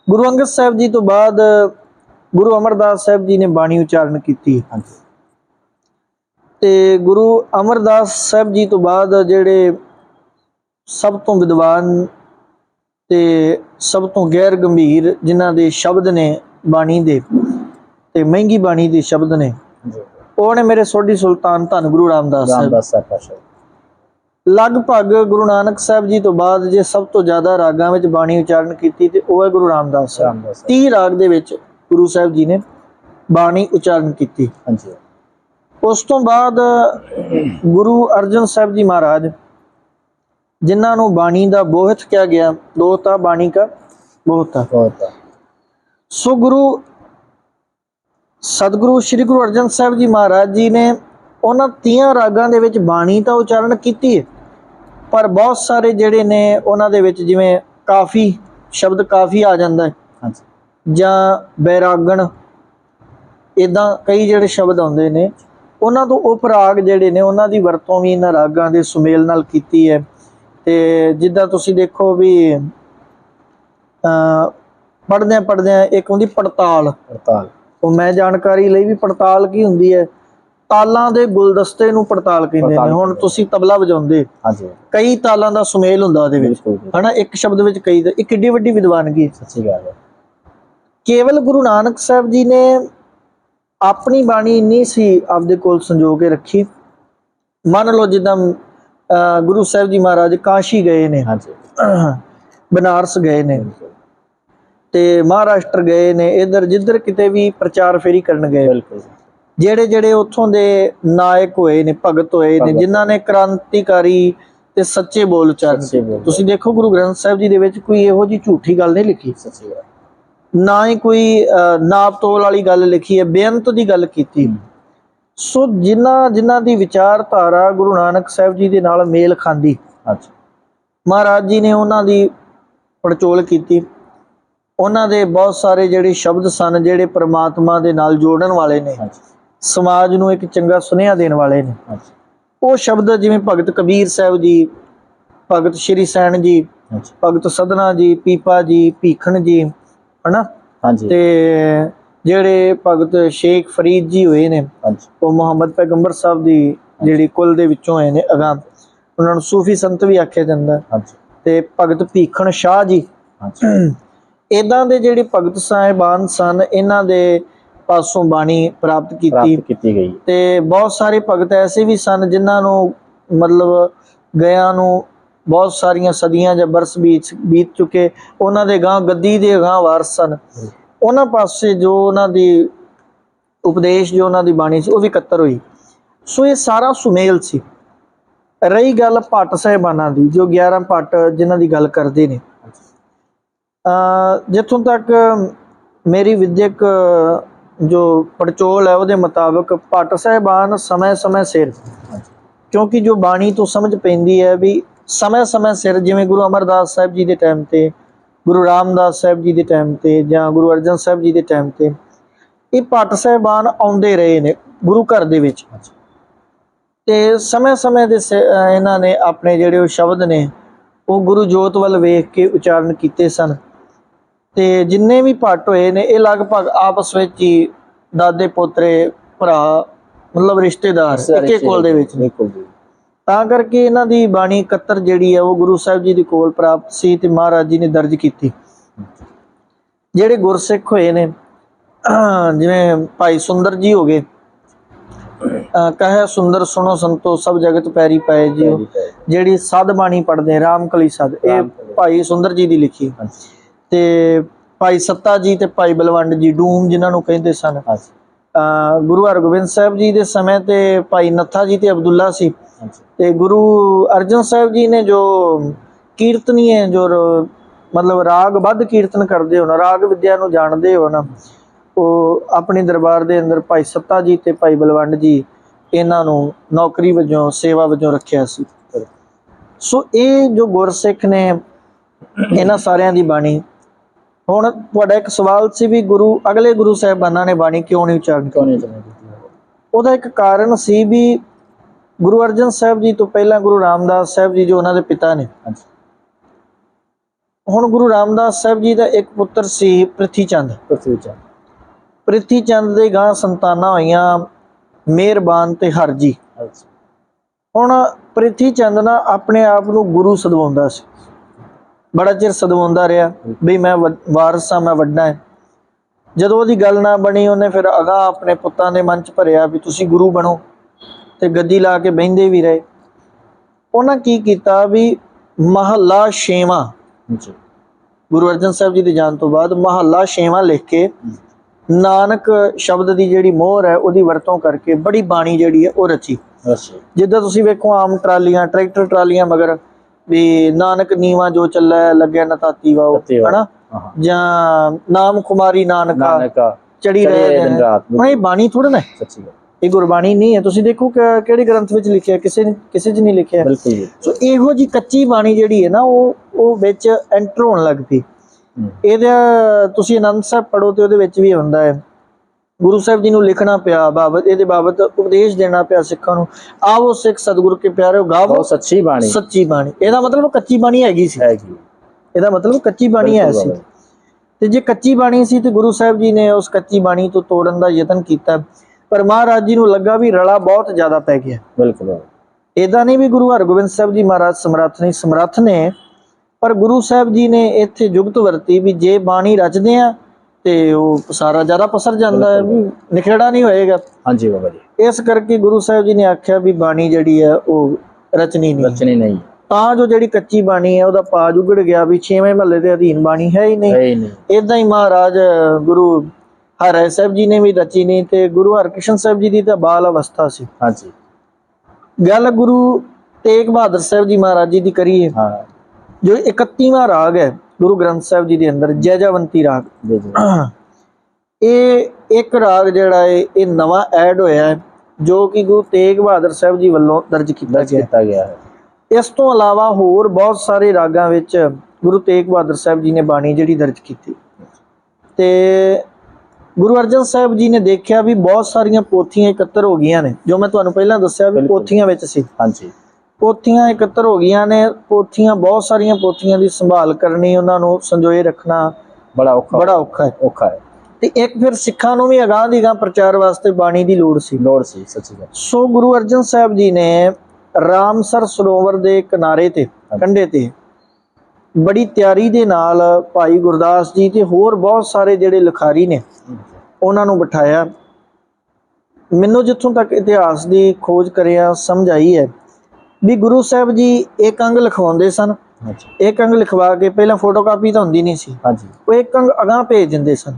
ਗੁਰੂ ਅੰਗਦ ਸਾਹਿਬ ਜੀ ਤੋਂ ਬਾਅਦ ਗੁਰੂ ਅਮਰਦਾਸ ਸਾਹਿਬ ਜੀ ਨੇ ਬਾਣੀ ਉਚਾਰਨ ਕੀਤੀ। ਹਾਂਜੀ। ਤੇ ਗੁਰੂ ਅਮਰਦਾਸ ਸਾਹਿਬ ਜੀ ਤੋਂ ਬਾਅਦ ਜਿਹੜੇ ਸਭ ਤੋਂ ਵਿਦਵਾਨ ਤੇ ਸਭ ਤੋਂ ਗੈਰ ਗੰਭੀਰ ਜਿਨ੍ਹਾਂ ਦੇ ਸ਼ਬਦ ਨੇ ਬਾਣੀ ਦੇ ਤੇ ਮਹਿੰਗੀ ਬਾਣੀ ਦੇ ਸ਼ਬਦ ਨੇ। ਉਹ ਨੇ ਮੇਰੇ ਸੋਢੀ ਸੁਲਤਾਨ ਧੰਨ ਗੁਰੂ ਰਾਮਦਾਸ ਸਾਹਿਬ। ਲਗਭਗ ਗੁਰੂ ਨਾਨਕ ਸਾਹਿਬ ਜੀ ਤੋਂ ਬਾਅਦ ਜੇ ਸਭ ਤੋਂ ਜ਼ਿਆਦਾ ਰਾਗਾਂ ਵਿੱਚ ਬਾਣੀ ਉਚਾਰਨ ਕੀਤੀ ਤੇ ਉਹ ਹੈ ਗੁਰੂ ਰਾਮਦਾਸ ਸਾਹਿਬ। ਰਾਮਦਾਸ 30 ਰਾਗ ਦੇ ਵਿੱਚ ਗੁਰੂ ਸਾਹਿਬ ਜੀ ਨੇ ਬਾਣੀ ਉਚਾਰਨ ਕੀਤੀ। ਹਾਂਜੀ। ਉਸ ਤੋਂ ਬਾਅਦ ਗੁਰੂ ਅਰਜਨ ਸਾਹਿਬ ਜੀ ਮਹਾਰਾਜ ਜਿਨ੍ਹਾਂ ਨੂੰ ਬਾਣੀ ਦਾ ਬੋਹਤ ਕਿਹਾ ਗਿਆ ਦੋਤਾ ਬਾਣੀ ਦਾ ਬੋਹਤਾ। ਬਹੁਤ। ਸੋ ਗੁਰੂ ਸਤਿਗੁਰੂ ਸ੍ਰੀ ਗੁਰੂ ਅਰਜਨ ਸਾਹਿਬ ਜੀ ਮਹਾਰਾਜ ਜੀ ਨੇ ਉਹਨਾਂ 30 ਰਾਗਾਂ ਦੇ ਵਿੱਚ ਬਾਣੀ ਤਾਂ ਉਚਾਰਨ ਕੀਤੀ ਹੈ ਪਰ ਬਹੁਤ ਸਾਰੇ ਜਿਹੜੇ ਨੇ ਉਹਨਾਂ ਦੇ ਵਿੱਚ ਜਿਵੇਂ ਕਾਫੀ ਸ਼ਬਦ ਕਾਫੀ ਆ ਜਾਂਦਾ ਹੈ। ਜਾਂ ਬੈਰਾਗਣ ਇਦਾਂ ਕਈ ਜਿਹੜੇ ਸ਼ਬਦ ਆਉਂਦੇ ਨੇ ਉਹਨਾਂ ਤੋਂ ਉਪਰਾਗ ਜਿਹੜੇ ਨੇ ਉਹਨਾਂ ਦੀ ਵਰਤੋਂ ਵੀ ਇਹਨਾਂ ਰਾਗਾਂ ਦੇ ਸੁਮੇਲ ਨਾਲ ਕੀਤੀ ਹੈ। ਤੇ ਜਿੱਦਾਂ ਤੁਸੀਂ ਦੇਖੋ ਵੀ ਅ ਪੜਦਿਆਂ ਪੜਦਿਆਂ ਇੱਕ ਹੁੰਦੀ ਪੜਤਾਲ। ਹੜਤਾਲ ਉਹ ਮੈਂ ਜਾਣਕਾਰੀ ਲਈ ਵੀ ਪੜਤਾਲ ਕੀ ਹੁੰਦੀ ਹੈ? ਤਾਲਾਂ ਦੇ ਗੁਲਦਸਤੇ ਨੂੰ ਪੜਤਾਲ ਕਹਿੰਦੇ ਨੇ। ਹੁਣ। ਤੁਸੀਂ ਤਬਲਾ ਵਜਾਉਂਦੇ। ਹਾਂਜੀ। ਕਈ ਤਾਲਾਂ ਦਾ ਸੁਮੇਲ ਹੁੰਦਾ ਉਹਦੇ ਵਿੱਚ। ਹਨਾ? ਇੱਕ ਸ਼ਬਦ ਵਿੱਚ ਕਈ ਇਹ ਕਿੱਡੀ ਵੱਡੀ ਵਿਦਵਾਨਗੀ ਸੱਚੀ ਗੱਲ ਹੈ। ਕੇਵਲ ਗੁਰੂ ਨਾਨਕ ਸਾਹਿਬ ਜੀ ਨੇ ਆਪਣੀ ਬਾਣੀ ਨਹੀਂ ਸੀ ਆਪਦੇ ਕੋਲ ਸੰਜੋ ਕੇ ਰੱਖੀ। ਮੰਨ ਲਓ ਜਿੱਦਾਂ ਗੁਰੂ ਸਾਹਿਬ ਜੀ ਮਹਾਰਾਜ ਕਾਸ਼ੀ ਗਏ ਨੇ। ਹਾਂਜੀ। ਬਨਾਰਸ ਗਏ ਨੇ। ਤੇ ਮਹਾਰਾਸ਼ਟਰ ਗਏ ਨੇ ਇਧਰ ਜਿੱਧਰ ਕਿਤੇ ਵੀ ਪ੍ਰਚਾਰ ਫੇਰੀ ਕਰਨ ਗਏ। ਬਿਲਕੁਲ। ਜਿਹੜੇ ਜਿਹੜੇ ਉੱਥੋਂ ਦੇ ਨਾਇਕ ਹੋਏ ਨੇ ਭਗਤ ਹੋਏ ਨੇ। ਜਿਨ੍ਹਾਂ ਨੇ ਕ੍ਰਾਂਤੀਕਾਰੀ ਤੇ ਸੱਚੇ ਬੋਲ ਬੋਲ। ਤੁਸੀਂ ਦੇਖੋ ਗੁਰੂ ਗ੍ਰੰਥ ਸਾਹਿਬ ਜੀ ਦੇ ਵਿੱਚ ਕੋਈ ਇਹੋ ਜੀ ਝੂਠੀ ਗੱਲ ਨਹੀਂ ਲਿਖੀ। ਸੱਚੀ ਗੱਲ। ਨਾ ਹੀ ਕੋਈ ਨਾਪ ਤੋਲ ਵਾਲੀ ਗੱਲ ਲਿਖੀ ਹੈ ਬੇਅੰਤ ਦੀ ਗੱਲ ਕੀਤੀ। ਸੋ ਜਿਨ੍ਹਾਂ ਜਿਨ੍ਹਾਂ ਦੀ ਵਿਚਾਰਧਾਰਾ ਗੁਰੂ ਨਾਨਕ ਸਾਹਿਬ ਜੀ ਦੇ ਨਾਲ ਮੇਲ ਖਾਂਦੀ। ਮਹਾਰਾਜ ਜੀ ਨੇ ਉਹਨਾਂ ਦੀ ਪੜਚੋਲ ਕੀਤੀ। ਉਹਨਾਂ ਦੇ ਬਹੁਤ ਸਾਰੇ ਜਿਹੜੇ ਸ਼ਬਦ ਸਨ ਜਿਹੜੇ ਪ੍ਰਮਾਤਮਾ ਦੇ ਨਾਲ ਜੋੜਨ ਵਾਲੇ ਨੇ। ਸਮਾਜ ਨੂੰ ਇੱਕ ਚੰਗਾ ਸੁਨੇਹਾ ਦੇਣ ਵਾਲੇ ਨੇ। ਉਹ ਸ਼ਬਦ ਜਿਵੇਂ ਭਗਤ ਕਬੀਰ ਸਾਹਿਬ ਜੀ ਭਗਤ ਸ਼੍ਰੀ ਸੈਣ ਜੀ ਭਗਤ ਸਦਨਾ ਜੀ ਪੀਪਾ ਜੀ ਭੀਖਣ ਜੀ ਹਨਾ? ਹਾਂਜੀ। ਤੇ ਜਿਹੜੇ ਭਗਤ ਸ਼ੇਖ ਫਰੀਦ ਜੀ ਹੋਏ ਨੇ ਉਹ ਮੁਹੰਮਦ ਪੈਗੰਬਰ ਸਾਹਿਬ ਦੀ ਜਿਹੜੀ ਕੁਲ ਦੇ ਵਿੱਚੋਂ ਹੋਏ ਨੇ ਅਗਾਂ ਉਹਨਾਂ ਨੂੰ ਸੂਫੀ ਸੰਤ ਵੀ ਆਖਿਆ ਜਾਂਦਾ। ਤੇ ਭਗਤ ਭੀਖਣ ਸ਼ਾਹ ਜੀ। ਇਦਾਂ ਦੇ ਜਿਹੜੇ ਭਗਤ ਸਾਹਿਬਾਨ ਸਨ ਇਹਨਾਂ ਦੇ ਪਾਸੋਂ ਬਾਣੀ ਪ੍ਰਾਪਤ ਕੀਤੀ। ਗਈ। ਤੇ ਬਹੁਤ ਸਾਰੇ ਭਗਤ ਐਸੇ ਵੀ ਸਨ ਜਿਨ੍ਹਾਂ ਨੂੰ ਮਤਲਬ ਗਿਆ ਨੂੰ ਬਹੁਤ ਸਾਰੀਆਂ ਸਦੀਆਂ ਜਾਂ ਬਰਸ ਬੀਤ ਬੀਤ ਚੁੱਕੇ ਉਹਨਾਂ ਦੇ ਗਾਂ ਗੱਦੀ ਦੇ ਗਾਂ ਵਾਰਸ ਸਨ। ਉਹਨਾਂ ਪਾਸੇ ਜੋ ਉਹਨਾਂ ਦੀ ਉਪਦੇਸ਼ ਜੋ ਉਹਨਾਂ ਦੀ ਬਾਣੀ ਸੀ ਉਹ ਵੀ ਇਕੱਤਰ ਹੋਈ। ਸੋ ਇਹ ਸਾਰਾ ਸੁਮੇਲ ਸੀ। ਰਹੀ ਗੱਲ ਭੱਟ ਸਾਹਿਬਾਨਾਂ ਦੀ ਜੋ 11 ਭੱਟ ਜਿਨ੍ਹਾਂ ਦੀ ਗੱਲ ਕਰਦੇ ਨੇ। ਜਿੱਥੋਂ ਤੱਕ ਮੇਰੀ ਵਿਦਿਅਕ ਜੋ ਪੜਚੋਲ ਹੈ ਉਹਦੇ ਮੁਤਾਬਕ ਭੱਟ ਸਾਹਿਬਾਨ ਸਮੇਂ-ਸਮੇਂ ਸਿਰ, ਕਿਉਂਕਿ ਜੋ ਬਾਣੀ ਤੋਂ ਸਮਝ ਪੈਂਦੀ ਹੈ ਵੀ ਸਮੇਂ-ਸਮੇਂ ਸਿਰ ਜਿਵੇਂ ਗੁਰੂ ਅਮਰਦਾਸ ਸਾਹਿਬ ਜੀ ਦੇ ਟਾਈਮ ਤੇ, ਗੁਰੂ ਰਾਮਦਾਸ ਸਾਹਿਬ ਜੀ ਦੇ ਟਾਈਮ ਤੇ ਜਾਂ ਗੁਰੂ ਅਰਜਨ ਸਾਹਿਬ ਜੀ ਦੇ ਟਾਈਮ ਤੇ, ਇਹ ਭੱਟ ਸਾਹਿਬਾਨ ਆਉਂਦੇ ਰਹੇ ਨੇ ਗੁਰੂ ਘਰ ਦੇ ਵਿੱਚ। ਤੇ ਸਮੇਂ-ਸਮੇਂ ਦੇ ਸ- ਇਹਨਾਂ ਨੇ ਆਪਣੇ ਜਿਹੜੇ ਉਹ ਸ਼ਬਦ ਨੇ, ਉਹ ਗੁਰੂ ਜੋਤ ਵੱਲ ਵੇਖ ਕੇ ਉਚਾਰਨ ਕੀਤੇ ਸਨ। ਤੇ ਜਿੰਨੇ ਵੀ ਭੱਟ ਹੋਏ ਨੇ ਇਹ ਲਗਭਗ ਆਪਸ ਵਿੱਚ ਹੀ ਦਾਦੇ ਪੋਤਰੇ ਭਰਾ ਮਤਲਬ ਰਿਸ਼ਤੇਦਾਰ ਇੱਕੇ ਕੋਲ ਦੇ ਵਿੱਚ ਨੇ। ਤਾਂ ਕਰਕੇ ਇਹਨਾਂ ਦੀ ਬਾਣੀ 71 ਜਿਹੜੀ ਹੈ ਉਹ ਗੁਰੂ ਸਾਹਿਬ ਜੀ ਦੀ ਕੋਲ ਪ੍ਰਾਪਤ ਸੀ ਤੇ ਮਹਾਰਾਜ ਜੀ ਨੇ ਦਰਜ ਕੀਤੀ। ਜਿਹੜੇ ਗੁਰਸਿੱਖ ਹੋਏ ਨੇ ਜਿਵੇਂ ਭਾਈ ਸੁੰਦਰ ਜੀ ਹੋ ਗਏ ਕਹੇ ਸੁੰਦਰ ਸੁਣੋ ਸੰਤੋ ਸਭ ਜਗਤ ਪੈਰੀ ਪਏ ਜੀ ਜਿਹੜੀ ਸਦ ਬਾਣੀ ਪੜਦੇ ਰਾਮਕਲੀ ਸਦ ਇਹ। ਭਾਈ ਸੁੰਦਰ ਜੀ ਦੀ ਲਿਖੀ। ਤੇ ਭਾਈ ਸੱਤਾ ਜੀ ਤੇ ਭਾਈ ਬਲਵੰਡ ਜੀ ਡੂਮ ਜਿਨ੍ਹਾਂ ਨੂੰ ਕਹਿੰਦੇ ਸਨ। ਗੁਰੂ ਹਰਗੋਬਿੰਦ ਸਾਹਿਬ ਜੀ ਦੇ ਸਮੇਂ ਤੇ ਭਾਈ ਨੱਥਾ ਜੀ ਤੇ ਅਬਦੁੱਲਾ ਸੀ। ਤੇ ਗੁਰੂ ਅਰਜਨ ਸਾਹਿਬ ਜੀ ਨੇ ਜੋ ਕੀਰਤਨੀ ਹੈ ਜੋ ਮਤਲਬ ਰਾਗ ਬੱਧ ਕੀਰਤਨ ਕਰਦੇ ਹੋ ਨਾ ਰਾਗ ਵਿਦਿਆ ਨੂੰ ਜਾਣਦੇ ਹੋ ਨਾ ਉਹ ਆਪਣੇ ਦਰਬਾਰ ਦੇ ਅੰਦਰ ਭਾਈ ਸੱਤਾ ਜੀ ਤੇ ਭਾਈ ਬਲਵੰਡ ਜੀ ਇਹਨਾਂ ਨੂੰ ਨੌਕਰੀ ਵਜੋਂ ਸੇਵਾ ਵਜੋਂ ਰੱਖਿਆ ਸੀ। ਸੋ ਇਹ ਜੋ ਗੁਰਸਿੱਖ ਨੇ ਇਹਨਾਂ ਸਾਰਿਆਂ ਦੀ ਬਾਣੀ ਹੁਣ ਤੁਹਾਡਾ ਇੱਕ ਸਵਾਲ ਸੀ ਵੀ ਗੁਰੂ ਅਗਲੇ ਗੁਰੂ ਸਾਹਿਬਾਨਾਂ ਨੇ ਬਾਣੀ ਕਿਉਂ ਨਹੀਂ ਉਚਾਰਨ ਕਿਉਂ ਨਹੀਂ ਕੀਤੀ? ਉਹਦਾ ਇੱਕ ਕਾਰਨ ਸੀ ਵੀ ਗੁਰੂ ਅਰਜਨ ਸਾਹਿਬ ਜੀ ਤੋਂ ਪਹਿਲਾਂ ਗੁਰੂ ਰਾਮਦਾਸ ਸਾਹਿਬ ਜੀ ਜੋ ਉਹਨਾਂ ਦੇ ਪਿਤਾ ਨੇ। ਹੁਣ ਗੁਰੂ ਰਾਮਦਾਸ ਸਾਹਿਬ ਜੀ ਦਾ ਇੱਕ ਪੁੱਤਰ ਸੀ ਪ੍ਰਿਥੀ ਚੰਦ ਪ੍ਰਥਵੀ ਚ ਪ੍ਰਿਥੀ ਚੰਦ ਦੇ ਗਾਂ ਸੰਤਾਨਾਂ ਹੋਈਆਂ ਮਿਹਰਬਾਨ ਤੇ ਹਰਜੀ। ਹੁਣ ਪ੍ਰਿਥੀ ਚੰਦ ਨਾ ਆਪਣੇ ਆਪ ਨੂੰ ਗੁਰੂ ਸਦਵਾਉਂਦਾ ਸੀ। ਬੜਾ ਚਿਰ ਸਦਵਾਉਂਦਾ ਰਿਹਾ ਵੀ ਮੈਂ ਵਾਰਸ ਹਾਂ ਮੈਂ ਵੱਡਾ ਹਾਂ। ਜਦੋਂ ਉਹਦੀ ਗੱਲ ਨਾ ਬਣੀ ਉਹਨੇ ਫਿਰ ਅਗਾ ਆਪਣੇ ਪੁੱਤਾਂ ਦੇ ਮਨ 'ਚ ਭਰਿਆ ਵੀ ਤੁਸੀਂ ਗੁਰੂ ਬਣੋ ਤੇ ਗੱਦੀ ਲਾ ਕੇ ਬਹਿੰਦੇ ਵੀ ਰਹੇ। ਉਹਨਾਂ ਕੀ ਕੀਤਾ ਵੀ ਮਹੱਲਾ ਛੇਵਾਂ ਜੀ ਗੁਰੂ ਅਰਜਨ ਸਾਹਿਬ ਜੀ ਦੀ ਜਾਣ ਤੋਂ ਬਾਅਦ ਮਹੱਲਾ ਛੇਵਾਂ ਲਿਖ ਕੇ ਨਾਨਕ ਸ਼ਬਦ ਦੀ ਜਿਹੜੀ ਮੋਹਰ ਹੈ ਉਹਦੀ ਵਰਤੋਂ ਕਰਕੇ ਬੜੀ ਬਾਣੀ ਜਿਹੜੀ ਹੈ ਉਹ ਰਚੀ। ਜਿੱਦਾਂ ਤੁਸੀਂ ਵੇਖੋ ਆਮ ਟਰਾਲੀਆਂ ਟਰੈਕਟਰ ਟਰਾਲੀਆਂ ਮਗਰ ਵੀ ਨਾਨਕ ਨੀਵਾ ਜੋ ਚੱਲੈ ਲੱਗਿਆ ਵਾਓ ਤਤੀ ਵਾਓ। ਹਨਾ। ਜਾਂ ਨਾਮ ਕੁਮਾਰੀ ਨਾਨਕਾ ਚੜੀ ਰਹੇ ਦਿਨ ਨੇ। ਰਾਤ। ਹੁਣ ਇਹ ਬਾਣੀ ਥੋੜਾ ਨਾ ਸੱਚੀ ਗੱਲ। ਇਹ ਗੁਰਬਾਣੀ ਨਹੀਂ ਹੈ। ਤੁਸੀਂ ਦੇਖੋ ਕਿ ਕਿਹੜੇ ਗ੍ਰੰਥ ਵਿੱਚ ਲਿਖਿਆ ਕਿਸੇ ਨੇ ਕਿਸੇ 'ਚ ਨਹੀਂ ਲਿਖਿਆ। ਬਿਲਕੁਲ ਸੋ ਇਹੋ ਜੀ ਕੱਚੀ ਬਾਣੀ ਜਿਹੜੀ ਹੈ ਨਾ ਉਹ ਉਹ ਵਿੱਚ ਐਂਟਰ ਹੋਣ ਲੱਗ ਪਈ। ਇਹਦਾ ਤੁਸੀਂ ਆਨੰਦ ਸਾਹਿਬ ਪੜੋ ਤੇ ਉਹਦੇ ਵਿੱਚ ਵੀ ਹੁੰਦਾ ਹੈ। ਗੁਰੂ ਸਾਹਿਬ ਜੀ ਨੂੰ ਲਿਖਣਾ ਪਿਆ ਬਾਬਤ ਇਹਦੇ ਬਾਬਤ ਉਪਦੇਸ਼ ਦੇਣਾ ਪਿਆ ਸਿੱਖਾਂ ਨੂੰ। ਆਵੋ ਸਿੱਖ ਸਤਿਗੁਰੂ ਕੇ ਪਿਆਰਿਓ ਗਾਵੋ ਸੱਚੀ ਬਾਣੀ। ਸੱਚੀ ਬਾਣੀ। ਇਹਦਾ ਮਤਲਬ ਕੱਚੀ ਬਾਣੀ ਹੈਗੀ ਸੀ। ਹੈਗੀ ਇਹਦਾ ਮਤਲਬ ਕੱਚੀ ਬਾਣੀ ਹੈ ਸੀ। ਤੇ ਜੇ ਕੱਚੀ ਬਾਣੀ ਸੀ ਤੇ ਗੁਰੂ ਸਾਹਿਬ ਜੀ ਨੇ ਉਸ ਕੱਚੀ ਬਾਣੀ ਤੋਂ ਤੋੜਨ ਦਾ ਯਤਨ ਕੀਤਾ। ਪਰ ਮਹਾਰਾਜ ਜੀ ਨੂੰ ਲੱਗਾ ਵੀ ਰਲਾ ਬਹੁਤ ਜ਼ਿਆਦਾ ਪੈ ਗਿਆ। ਬਿਲਕੁਲ। ਇਦਾਂ ਨਹੀਂ ਵੀ ਗੁਰੂ ਹਰਗੋਬਿੰਦ ਸਾਹਿਬ ਜੀ ਮਹਾਰਾਜ ਸਮਰੱਥ ਨਹੀਂ ਸਮਰੱਥ ਨੇ ਪਰ ਗੁਰੂ ਸਾਹਿਬ ਜੀ ਨੇ ਇੱਥੇ ਜੁਗਤ ਵਰਤੀ ਵੀ ਜੇ ਬਾਣੀ ਰਚਦੇ ਆ ਤੇ ਉਹ ਸਾਰਾ ਜ਼ਿਆਦਾ ਪਸਰ ਜਾਂਦਾ ਹੈ ਵੀ ਨਿਖੇੜਾ ਨਹੀਂ ਹੋਏਗਾ। ਹਾਂਜੀ ਬਾਬਾ ਜੀ। ਇਸ ਕਰਕੇ ਗੁਰੂ ਸਾਹਿਬ ਜੀ ਨੇ ਆਖਿਆ ਵੀ ਬਾਣੀ ਜਿਹੜੀ ਹੈ ਉਹ ਰਚਨੀ ਨਹੀਂ। ਰਚਨੀ ਨਹੀਂ। ਤਾਂ ਜੋ ਜਿਹੜੀ ਕੱਚੀ ਬਾਣੀ ਹੈ ਉਹਦਾ ਪਾਜ ਉਗੜ ਗਿਆ ਵੀ ਛੇਵੇਂ ਮਹੱਲੇ ਦੇ ਅਧੀਨ ਬਾਣੀ ਹੈ ਹੀ ਨਹੀਂ। ਹੈ ਹੀ ਨਹੀਂ। ਇਦਾਂ ਹੀ ਮਹਾਰਾਜ ਗੁਰੂ ਹਰਿ ਸਾਹਿਬ ਜੀ ਨੇ ਵੀ ਰਚੀ ਨਹੀਂ ਤੇ ਗੁਰੂ ਹਰਕ੍ਰਿਸ਼ਨ ਸਾਹਿਬ ਜੀ ਦੀ ਤਾਂ ਬਾਲ ਅਵਸਥਾ ਸੀ। ਹਾਂਜੀ। ਗੱਲ ਗੁਰੂ ਤੇਗ ਬਹਾਦਰ ਸਾਹਿਬ ਜੀ ਮਹਾਰਾਜ ਜੀ ਦੀ ਕਰੀਏ। ਹਾਂ। ਜੋ 31ਵਾਂ ਰਾਗ ਹੈ ਗੁਰੂ ਗ੍ਰੰਥ ਸਾਹਿਬ ਜੀ ਦੇ ਅੰਦਰ ਜੈਜਵੰਤੀ ਰਾਗ। ਜੀ ਜੀ। ਇਹ ਇੱਕ ਰਾਗ ਜਿਹੜਾ ਹੈ ਇਹ ਨਵਾਂ ਐਡ ਹੋਇਆ ਹੈ ਜੋ ਕਿ ਗੁਰੂ ਤੇਗ ਬਹਾਦਰ ਸਾਹਿਬ ਜੀ ਵੱਲੋਂ ਦਰਜ ਕੀਤਾ ਗਿਆ। ਕੀਤਾ ਗਿਆ ਹੈ। ਇਸ ਤੋਂ ਇਲਾਵਾ ਹੋਰ ਬਹੁਤ ਸਾਰੇ ਰਾਗਾਂ ਵਿੱਚ ਗੁਰੂ ਤੇਗ ਬਹਾਦਰ ਸਾਹਿਬ ਜੀ ਨੇ ਬਾਣੀ ਜਿਹੜੀ ਦਰਜ ਕੀਤੀ। ਤੇ ਗੁਰੂ ਅਰਜਨ ਸਾਹਿਬ ਜੀ ਨੇ ਦੇਖਿਆ ਵੀ ਬਹੁਤ ਸਾਰੀਆਂ ਪੋਥੀਆਂ ਇਕੱਤਰ ਹੋ ਗਈਆਂ ਨੇ ਜੋ ਮੈਂ ਤੁਹਾਨੂੰ ਪਹਿਲਾਂ ਦੱਸਿਆ ਵੀ। ਪੋਥੀਆਂ ਵਿੱਚ ਸੀ। ਹਾਂਜੀ। ਪੋਥੀਆਂ ਇਕੱਤਰ ਹੋ ਗਈਆਂ ਨੇ। ਪੋਥੀਆਂ ਬਹੁਤ ਸਾਰੀਆਂ ਪੋਥੀਆਂ ਦੀ ਸੰਭਾਲ ਕਰਨੀ ਉਹਨਾਂ ਨੂੰ ਸੰਜੋਏ ਰੱਖਣਾ ਬੜਾ ਔਖਾ ਬੜਾ ਔਖਾ ਹੈ। ਔਖਾ ਹੈ। ਤੇ ਇੱਕ ਫਿਰ ਸਿੱਖਾਂ ਨੂੰ ਵੀ ਅਗਾਂਹ ਦੀ ਗਾਂ ਪ੍ਰਚਾਰ ਵਾਸਤੇ ਬਾਣੀ ਦੀ ਲੋੜ ਸੀ। ਲੋੜ ਸੀ ਸੱਚੀ ਗੱਲ। ਸੋ ਗੁਰੂ ਅਰਜਨ ਸਾਹਿਬ ਜੀ ਨੇ ਰਾਮਸਰ ਸਰੋਵਰ ਦੇ ਕਿਨਾਰੇ ਤੇ ਕੰਢੇ ਤੇ ਬੜੀ ਤਿਆਰੀ ਦੇ ਨਾਲ ਭਾਈ ਗੁਰਦਾਸ ਜੀ ਤੇ ਹੋਰ ਬਹੁਤ ਸਾਰੇ ਜਿਹੜੇ ਲਿਖਾਰੀ ਨੇ ਉਹਨਾਂ ਨੂੰ ਬਿਠਾਇਆ। ਮੈਨੂੰ ਜਿੱਥੋਂ ਤੱਕ ਇਤਿਹਾਸ ਦੀ ਖੋਜ ਕਰਿਆ ਸਮਝ ਆਈ ਹੈ ਵੀ ਗੁਰੂ ਸਾਹਿਬ ਜੀ ਇੱਕ ਅੰਗ ਲਿਖਵਾਉਂਦੇ ਸਨ। ਇੱਕ ਅੰਗ ਲਿਖਵਾ ਕੇ ਪਹਿਲਾਂ ਫੋਟੋਕਾਪੀ ਤਾਂ ਹੁੰਦੀ ਨਹੀਂ ਸੀ। ਹਾਂਜੀ। ਉਹ ਇੱਕ ਅੰਗ ਅਗਾਂਹ ਭੇਜ ਦਿੰਦੇ ਸਨ।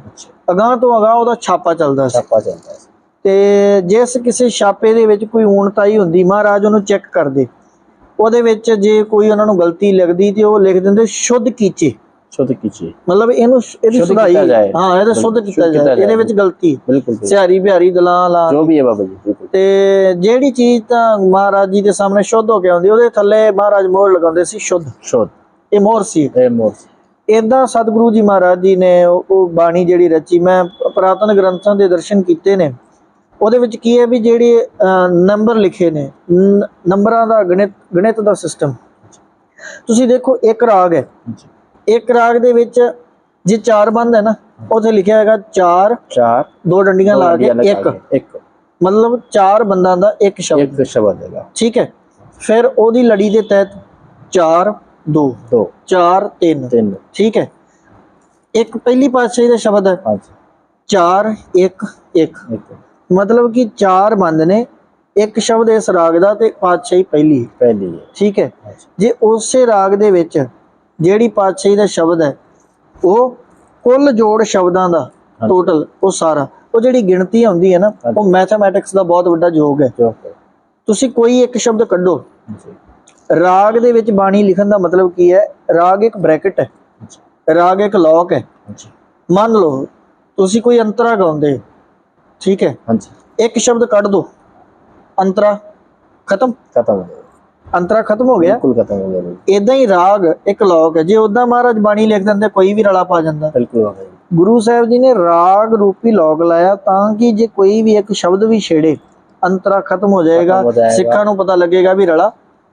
ਅਗਾਂਹ ਤੋਂ ਅਗਾਂਹ ਉਹਦਾ ਛਾਪਾ ਚੱਲਦਾ ਸੀ। ਛਾਪਾ ਚੱਲਦਾ ਸੀ। ਤੇ ਜਿਸ ਕਿਸੇ ਛਾਪੇ ਦੇ ਵਿੱਚ ਕੋਈ ਊਣਤਾਈ ਹੁੰਦੀ ਮਹਾਰਾਜ ਉਹਨੂੰ ਚੈੱਕ ਕਰਦੇ। ਉਹਦੇ ਵਿੱਚ ਜੇ ਕੋਈ ਉਹਨਾਂ ਨੂੰ ਗਲਤੀ ਲੱਗਦੀ ਤੇ ਉਹ ਲਿਖ ਦਿੰਦੇ ਸ਼ੁੱਧ ਕੀਚੇ। ਸ਼ੁੱਧ ਕੀਚੇ ਮਤਲਬ ਇਹਨੂੰ ਇਹਦੀ ਸ਼ੁੱਧ ਸੁਧਾਈ ਕੀਤਾ। ਹਾਂ ਇਹਦਾ ਸ਼ੁੱਧ ਕੀਤਾ ਕੀਤਾ ਜਾਏ। ਇਹਦੇ। ਵਿੱਚ ਗਲਤੀ। ਬਿਲਕੁਲ। ਸਿਆਰੀ ਬਿਹਾਰੀ ਦਲਾਂ ਲਾ ਜੋ ਵੀ ਹੈ ਬਾਬਾ ਜੀ ਤੇ ਜਿਹੜੀ ਚੀਜ਼ ਤਾਂ ਮਹਾਰਾਜ ਜੀ ਦੇ ਸਾਹਮਣੇ ਸ਼ੁੱਧ ਹੋ ਕੇ ਆਉਂਦੀ ਉਹਦੇ ਥੱਲੇ ਮਹਾਰਾਜ ਮੋਹਰ ਲਗਾਉਂਦੇ ਸੀ ਸ਼ੁੱਧ। ਸ਼ੁੱਧ। ਇਹ ਮੋਹਰ ਸੀ। ਇਹ ਮੋਰ ਇਦਾਂ ਸਤਿਗੁਰੂ ਜੀ ਮਹਾਰਾਜ ਜੀ ਨੇ ਉਹ ਬਾਣੀ ਜਿਹੜੀ ਰਚੀ ਮੈਂ ਪ੍ਰਾਤਨ ਗ੍ਰੰਥਾਂ ਦੇ ਦਰਸ਼ਨ ਕੀਤੇ ਨੇ। ਉਹਦੇ ਵਿੱਚ ਕੀ ਹੈ ਵੀ ਜਿਹੜੇ ਨੰਬਰ ਲਿਖੇ ਨੇ। ਨੰਬਰਾਂ ਦਾ ਗਣਿਤ ਗਣਿਤ ਦਾ ਸਿਸਟਮ। ਤੁਸੀਂ ਦੇਖੋ ਇੱਕ ਰਾਗ ਹੈ। ਇੱਕ ਰਾਗ ਦੇ ਵਿੱਚ ਜੇ ਚਾਰ ਬੰਦ ਹੈ ਨਾ ਉੱਥੇ ਲਿਖਿਆ ਹੈਗਾ ਚਾਰ ਚਾਰ ਦੋ ਡੰਡੀਆਂ ਲਾ ਕੇ ਇੱਕ। ਇੱਕ। ਮਤਲਬ ਚਾਰ ਬੰਦਾਂ ਦਾ ਇੱਕ ਸ਼ਬਦ। ਇੱਕ ਸ਼ਬਦ ਹੈਗਾ। ਠੀਕ ਹੈ। ਫਿਰ ਉਹਦੀ ਲੜੀ ਦੇ ਤਹਿਤ 4 2 ਦੋ। 4 3 ਤਿੰਨ। ਠੀਕ ਹੈ। ਇੱਕ ਪਹਿਲੀ ਪਾਤਸ਼ਾਹੀ ਦਾ ਸ਼ਬਦ ਹੈ। ਹਾਂਜੀ। 4 1 1 ਇੱਕ। ਮਤਲਬ ਕਿ ਚਾਰ ਬੰਦ ਨੇ। ਇੱਕ ਸ਼ਬਦ ਇਸ ਰਾਗ ਦਾ ਤੇ ਪਾਤਸ਼ਾਹੀ ਪਹਿਲੀ। ਪਹਿਲੀ ਠੀਕ ਹੈ। ਜੇ ਉਸੇ ਰਾਗ ਦੇ ਵਿੱਚ ਜਿਹੜੀ ਪਾਤਸ਼ਾਹੀ ਦਾ ਸ਼ਬਦ ਹੈ ਉਹ ਕੁੱਲ ਜੋੜ ਸ਼ਬਦਾਂ ਦਾ ਟੋਟਲ ਉਹ ਸਾਰਾ। ਉਹ ਜਿਹੜੀ ਗਿਣਤੀ ਆਉਂਦੀ ਹੈ ਨਾ ਉਹ ਮੈਥਮੈਟਿਕਸ ਦਾ ਬਹੁਤ ਵੱਡਾ ਯੋਗ ਹੈ। ਤੁਸੀਂ ਕੋਈ ਇੱਕ ਸ਼ਬਦ ਕੱਢੋ। ਰਾਗ ਦੇ ਵਿੱਚ ਬਾਣੀ ਲਿਖਣ ਦਾ ਮਤਲਬ ਕੀ ਹੈ? ਰਾਗ ਇੱਕ ਬ੍ਰੈਕਟ ਹੈ। ਰਾਗ ਇੱਕ ਲੌਕ ਹੈ। ਮੰਨ ਲਓ ਤੁਸੀਂ ਕੋਈ ਅੰਤਰਾ ਗਾਉਂਦੇ ਠੀਕ ਹੈ? ਹਾਂਜੀ। ਇੱਕ ਸ਼ਬਦ ਕੱਢ ਦੋ। ਅੰਤਰਾ ਖਤਮ। ਖਤਮ ਹੋ ਗਿਆ। ਅੰਤਰਾ ਖਤਮ ਹੋ ਗਿਆ। ਬਿਲਕੁਲ ਖਤਮ ਹੋ ਗਿਆ ਬਾਈ। ਇਦਾਂ ਹੀ ਰਾਗ ਇੱਕ ਲੌਕ ਹੈ। ਜੇ ਉਦਾਂ ਮਹਾਰਾਜ ਬਾਣੀ ਲਿਖ ਦਿੰਦੇ ਕੋਈ ਵੀ ਰਲਾ ਪਾ ਜਾਂਦਾ। ਬਿਲਕੁਲ ਜੀ। ਗੁਰੂ ਸਾਹਿਬ ਜੀ ਨੇ ਰਾਗ ਰੂਪੀ ਲੌਕ ਲਾਇਆ ਤਾਂ ਕਿ ਜੇ ਕੋਈ ਵੀ ਇੱਕ ਸ਼ਬਦ ਵੀ ਛੇੜੇ ਅੰਤਰਾ ਖਤਮ ਹੋ ਜਾਏਗਾ। ਸਿੱਖਾਂ ਨੂੰ ਪਤਾ ਲੱਗੇਗਾ ਵੀ ਰਲਾ।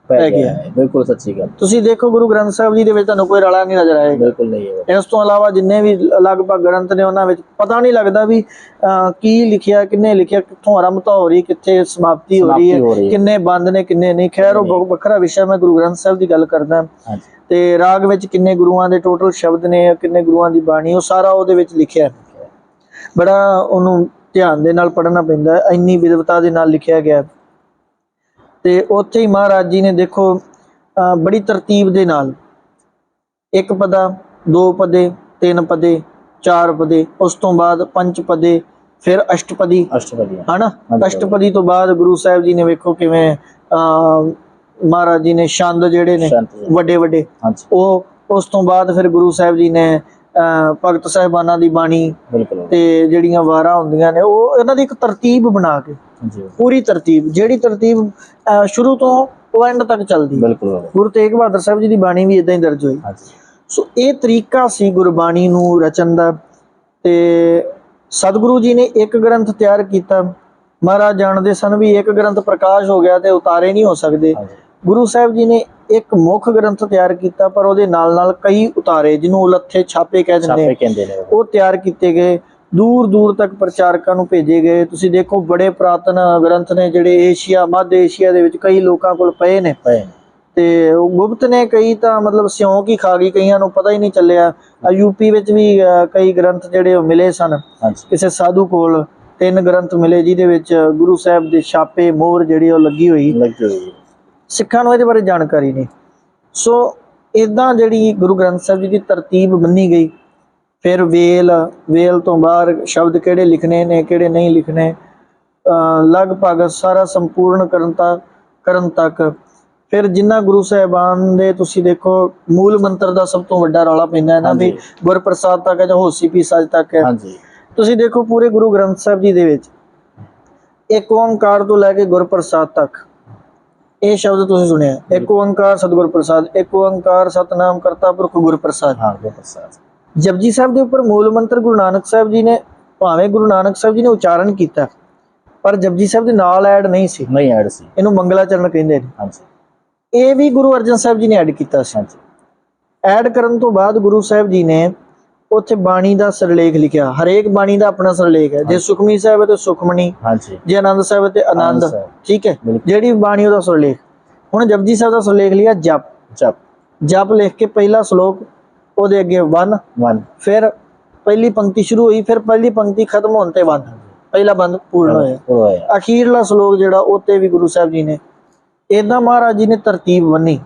ਪੈ ਗਿਆ। ਬਿਲਕੁਲ ਸੱਚੀ ਗੱਲ। ਤੁਸੀਂ ਦੇਖੋ ਗੁਰੂ ਗ੍ਰੰਥ ਸਾਹਿਬ ਜੀ ਦੇ ਵਿੱਚ ਤੁਹਾਨੂੰ ਕੋਈ ਰਲਾ ਨਹੀਂ ਨਜ਼ਰ ਆਏਗਾ ਬਿਲਕੁਲ ਨਹੀਂ ਹੈ ਇਸ ਤੋਂ ਇਲਾਵਾ ਜਿੰਨੇ ਵੀ ਲਗਭਗ ਗ੍ਰੰਥ ਨੇ ਉਹਨਾਂ ਵਿੱਚ ਪਤਾ ਨਹੀਂ ਲੱਗਦਾ ਵੀ ਅਹ, ਕੀ ਲਿਖਿਆ ਕਿੰਨੇ ਲਿਖਿਆ ਕਿੱਥੋਂ ਆਰੰਭਤਾ ਹੋ ਰਹੀ ਕਿੱਥੇ ਸਮਾਪਤੀ ਹੋ ਰਹੀ ਸਮਾਪਤੀ ਹੋ ਰਹੀ ਹੈ। ਹੈ। ਕਿੰਨੇ ਬੰਦ ਨੇ ਕਿੰਨੇ ਨਹੀਂ। ਖੈਰ ਉਹ ਵੱਖਰਾ ਵਿਸ਼ਾ ਮੈਂ ਗੁਰੂ ਗ੍ਰੰਥ ਸਾਹਿਬ ਦੀ ਗੱਲ ਕਰਦਾ। ਤੇ ਰਾਗ ਵਿੱਚ ਕਿੰਨੇ ਗੁਰੂਆਂ ਦੇ ਟੋਟਲ ਸ਼ਬਦ ਨੇ ਕਿੰਨੇ ਗੁਰੂਆਂ ਦੀ ਬਾਣੀ ਉਹ ਸਾਰਾ ਉਹਦੇ ਵਿੱਚ ਲਿਖਿਆ। ਬੜਾ ਉਹਨੂੰ ਧਿਆਨ ਦੇ ਨਾਲ ਪੜ੍ਹਨਾ ਪੈਂਦਾ ਇੰਨੀ ਵਿਦਵਤਾ ਦੇ ਨਾਲ ਲਿਖਿਆ ਗਿਆ। ਤੇ ਉੱਥੇ ਹੀ ਮਹਾਰਾਜ ਜੀ ਨੇ ਦੇਖੋ ਬੜੀ ਤਰਤੀਬ ਦੇ ਨਾਲ ਇੱਕ ਪਦਾ ਦੋ ਪਦੇ ਤਿੰਨ ਪਦੇ ਚਾਰ ਪਦੇ ਉਸ ਤੋਂ ਬਾਅਦ ਪੰਜ ਪਦੇ ਫਿਰ ਅਸ਼ਟਪਦੀ। ਅਸ਼ਟਪਦੀ ਹਨਾ। ਅਸ਼ਟਪਦੀ ਤੋਂ ਬਾਅਦ ਗੁਰੂ ਸਾਹਿਬ ਜੀ ਨੇ ਵੇਖੋ ਕਿਵੇਂ ਮਹਾਰਾਜ ਜੀ ਨੇ ਛੰਦ ਜਿਹੜੇ ਨੇ। ਵੱਡੇ ਵੱਡੇ ਉਹ ਉਸ ਤੋਂ ਬਾਅਦ ਫਿਰ ਗੁਰੂ ਸਾਹਿਬ ਜੀ ਨੇ ਭਗਤ ਸਾਹਿਬਾਨਾਂ ਦੀ ਬਾਣੀ ਤੇ ਜਿਹੜੀਆਂ ਵਾਰਾਂ ਹੁੰਦੀਆਂ ਨੇ ਉਹ ਇਹਨਾਂ ਦੀ ਇੱਕ ਤਰਤੀਬ ਬਣਾ ਕੇ ਪੂਰੀ ਤਰਤੀਬ ਜਿਹੜੀ ਤਰਤੀਬ ਸ਼ੁਰੂ ਤੋਂ ਐਂਡ ਤੱਕ ਚੱਲਦੀ। ਬਿਲਕੁਲ। ਗੁਰੂ ਤੇਗ ਬਹਾਦਰ ਸਾਹਿਬ ਜੀ ਦੀ ਬਾਣੀ ਵੀ ਇਦਾਂ ਹੀ ਦਰਜ ਹੋਈ। ਸੋ ਇਹ ਤਰੀਕਾ ਸੀ ਗੁਰਬਾਣੀ ਨੂੰ ਰਚਨ ਦਾ ਤੇ ਸਤਿਗੁਰੂ ਜੀ ਨੇ ਇੱਕ ਗ੍ਰੰਥ ਤਿਆਰ ਕੀਤਾ। ਮਹਾਰਾਜ ਜਾਣਦੇ ਸਨ ਵੀ ਇੱਕ ਗ੍ਰੰਥ ਪ੍ਰਕਾਸ਼ ਹੋ ਗਿਆ ਤੇ ਉਤਾਰੇ ਨਹੀਂ ਹੋ ਸਕਦੇ। ਗੁਰੂ ਸਾਹਿਬ ਜੀ ਨੇ ਇੱਕ ਮੁੱਖ ਗ੍ਰੰਥ ਤਿਆਰ ਕੀਤਾ ਪਰ ਉਹਦੇ ਨਾਲ ਨਾਲ ਕਈ ਉਤਾਰੇ ਜਿਹਨੂੰ ਉਲੱਥੇ ਛਾਪੇ ਕਹਿੰਦੇ ਨੇ। ਉਹ ਤਿਆਰ ਕੀਤੇ ਗਏ। ਦੂਰ ਦੂਰ ਤੱਕ ਪ੍ਰਚਾਰਕਾਂ ਨੂੰ ਭੇਜੇ ਗਏ। ਤੁਸੀਂ ਦੇਖੋ ਬੜੇ ਪ੍ਰਾਤਨ ਗ੍ਰੰਥ ਨੇ ਜਿਹੜੇ ਏਸ਼ੀਆ ਮੱਧ ਏਸ਼ੀਆ ਦੇ ਵਿੱਚ ਕਈ ਲੋਕਾਂ ਕੋਲ ਪਏ ਨੇ। ਪਏ। ਤੇ ਉਹ ਗੁਪਤ ਨੇ ਕਈ ਤਾਂ ਮਤਲਬ ਸਿਉਂਕ ਹੀ ਖਾ ਗਈ ਕਈਆਂ ਨੂੰ ਪਤਾ ਹੀ ਨਹੀਂ ਚੱਲਿਆ। ਯੂਪੀ ਵਿੱਚ ਵੀ ਕਈ ਗ੍ਰੰਥ ਜਿਹੜੇ ਉਹ ਮਿਲੇ ਸਨ। ਕਿਸੇ ਸਾਧੂ ਕੋਲ ਤਿੰਨ ਗ੍ਰੰਥ ਮਿਲੇ ਜਿਹਦੇ ਵਿੱਚ ਗੁਰੂ ਸਾਹਿਬ ਦੇ ਛਾਪੇ ਮੋਹਰ ਜਿਹੜੀ ਉਹ ਲੱਗੀ ਹੋਈ। ਸਿੱਖਾਂ ਨੂੰ ਇਹਦੇ ਬਾਰੇ ਜਾਣਕਾਰੀ ਨਹੀਂ। ਸੋ ਇਦਾਂ ਜਿਹੜੀ ਗੁਰੂ ਗ੍ਰੰਥ ਸਾਹਿਬ ਜੀ ਦੀ ਤਰਤੀਬ ਬੰਨੀ ਗਈ ਫਿਰ ਵੇਲ ਵੇਲ ਤੋਂ ਬਾਹਰ ਸ਼ਬਦ ਕਿਹੜੇ ਲਿਖਣੇ ਨੇ ਕਿਹੜੇ ਨਹੀਂ ਲਿਖਣੇ ਲਗਭਗ ਸਾਰਾ ਸੰਪੂਰਨ ਕਰਨ ਤੱਕ ਕਰਨ ਤੱਕ। ਫਿਰ ਜਿੰਨਾ ਗੁਰੂ ਸਾਹਿਬਾਨ ਦੇ ਤੁਸੀਂ ਦੇਖੋ ਮੂਲ ਮੰਤਰ ਦਾ ਸਭ ਤੋਂ ਵੱਡਾ ਰੌਲਾ ਪੈਂਦਾ ਹੈ ਨਾ ਵੀ। ਗੁਰਪ੍ਰਸਾਦ ਤੱਕ ਹੈ ਜਾਂ ਹੋਸੀ ਪੀ ਸੱਚ ਤੱਕ ਹੈ। ਹਾਂਜੀ। ਤੁਸੀਂ ਦੇਖੋ ਪੂਰੇ ਗੁਰੂ ਗ੍ਰੰਥ ਸਾਹਿਬ ਜੀ ਦੇ ਵਿੱਚ ਇੱਕ ਓੰਕਾਰ ਤੋਂ ਲੈ ਕੇ ਗੁਰਪ੍ਰਸਾਦ ਤੱਕ। ਇਹ ਸ਼ਬਦ ਤੁਸੀਂ ਸੁਣਿਆ। ਇੱਕ ਓੰਕਾਰ ਸਤਿਗੁਰ ਪ੍ਰਸਾਦ ਇੱਕ ਓੰਕਾਰ ਸਤਨਾਮ ਕਰਤਾ ਪੁਰਖ ਗੁਰਪ੍ਰਸਾਦ। ਹਾਂ ਗੁਰਪ੍ਰਸਾਦ। ਜਪਜੀ ਸਾਹਿਬ ਦੇ ਉੱਪਰ ਮੂਲ ਮੰਤਰ ਗੁਰੂ ਨਾਨਕ ਸਾਹਿਬ ਜੀ ਨੇ ਭਾਵੇਂ ਗੁਰੂ ਨਾਨਕ ਸਾਹਿਬ ਜੀ ਨੇ ਉਚਾਰਨ ਕੀਤਾ ਪਰ ਜਪਜੀ ਸਾਹਿਬ ਦੇ ਨਾਲ ਐਡ ਨਹੀਂ ਸੀ। ਨਹੀਂ ਐਡ ਸੀ। ਇਹਨੂੰ ਮੰਗਲਾਚਰਨ ਕਹਿੰਦੇ ਨੇ। ਹਾਂਜੀ। ਇਹ ਵੀ ਗੁਰੂ ਅਰਜਨ ਸਾਹਿਬ ਜੀ ਨੇ ਐਡ ਕੀਤਾ ਸੀ। ਹਾਂਜੀ। ਐਡ ਕਰਨ ਤੋਂ ਬਾਅਦ ਗੁਰੂ ਸਾਹਿਬ ਜੀ ਨੇ ਉੱਥੇ ਬਾਣੀ ਦਾ ਸਿਰਲੇਖ ਲਿਖਿਆ। ਹਰੇਕ ਬਾਣੀ ਦਾ ਆਪਣਾ ਸਿਰਲੇਖ ਹੈ। ਜੇ ਸੁਖਮਨੀ ਸਾਹਿਬ ਹੈ ਤੇ ਸੁਖਮਨੀ ਹਾਂਜੀ। ਜੇ ਆਨੰਦ ਸਾਹਿਬ ਹੈ ਤੇ ਆਨੰਦ। ਠੀਕ ਹੈ। ਜਿਹੜੀ ਬਾਣੀ ਉਹਦਾ ਸਿਰਲੇਖ। ਹੁਣ ਜਪਜੀ ਸਾਹਿਬ ਦਾ ਸਿਰਲੇਖ ਲਿਆ ਜਪ। ਜਪ। ਜਪ ਲਿਖ ਕੇ ਪਹਿਲਾ ਸ਼ਲੋਕ ਉਹਦੇ ਅੱਗੇ 1 ਵਨ ਫਿਰ ਪਹਿਲੀ ਪੰਕਤੀ ਸ਼ੁਰੂ ਹੋਈ ਫਿਰ ਪਹਿਲੀ ਪੰਕਤੀ ਖਤਮ ਹੋਣ ਤੇ ਬੰਦ ਪਹਿਲਾ ਬੰਦ ਪੂਰਨ ਹੋਇਆ। ਅਖੀਰਲਾ ਸ਼ਲੋਕ ਜਿਹੜਾ ਉੱਤੇ ਵੀ ਗੁਰੂ ਸਾਹਿਬ ਜੀ ਨੇ। ਇਦਾਂ ਮਹਾਰਾਜ ਜੀ ਨੇ ਤਰਤੀਬ ਬੰਨੀ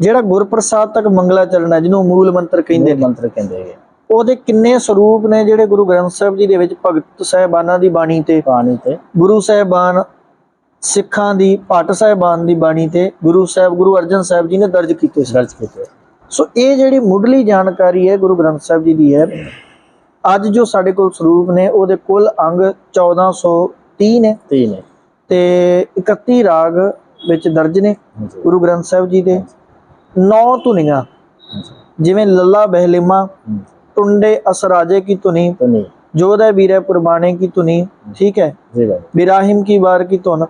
ਜਿਹੜਾ ਗੁਰਪ੍ਰਸਾਦ ਤੱਕ ਮੰਗਲਾ ਚੱਲਣਾ ਜਿਹਨੂੰ ਮੂਲ ਮੰਤਰ ਕਹਿੰਦੇ ਨੇ। ਮੰਤਰ ਕਹਿੰਦੇ ਹੈਗੇ। ਉਹਦੇ ਕਿੰਨੇ ਸਰੂਪ ਨੇ ਜਿਹੜੇ ਗੁਰੂ ਗ੍ਰੰਥ ਸਾਹਿਬ ਜੀ ਦੇ ਵਿੱਚ ਭਗਤ ਸਾਹਿਬਾਨਾਂ ਦੀ ਬਾਣੀ ਤੇ ਪਾਣੀ ਤੇ। ਗੁਰੂ ਸਾਹਿਬਾਨ ਸਿੱਖਾਂ ਦੀ ਪਾਟ ਸਾਹਿਬਾਨ ਦੀ ਬਾਣੀ ਤੇ ਗੁਰੂ ਸਾਹਿਬ ਗੁਰੂ ਅਰਜਨ ਸਾਹਿਬ ਜੀ ਨੇ ਦਰਜ ਕੀਤੇ ਦਰਜ ਕੀਤੇ। ਸੋ ਇਹ ਜਿਹੜੀ ਮੁੱਢਲੀ ਜਾਣਕਾਰੀ ਹੈ ਗੁਰੂ ਗ੍ਰੰਥ ਸਾਹਿਬ ਜੀ ਦੀ ਹੈ ਅੱਜ ਜੋ ਸਾਡੇ ਕੋਲ ਸਰੂਪ ਨੇ ਉਹਦੇ ਕੁੱਲ ਅੰਗ 1430 ਨੇ। 30 ਨੇ। ਤੇ 31 ਰਾਗ ਵਿੱਚ ਦਰਜ ਨੇ ਗੁਰੂ ਗ੍ਰੰਥ ਸਾਹਿਬ ਜੀ ਦੇ। 9 ਧੁਨੀਆਂ ਜਿਵੇਂ ਲੱਲਾ ਬਹਿਲੇਮਾ ਟੁੰਡੇ ਅਸਰਾਜੇ ਕੀ ਧੁਨੀ ਜੋਧੇ ਵੀਰੇ ਪੁਰਬਾਣੇ ਕੀ ਧੁਨੀ ਠੀਕ ਹੈ? ਜੀ ਬਿਰਾਹਿਮ ਕੀ ਵਾਰ ਕੀ ਧੁਨ।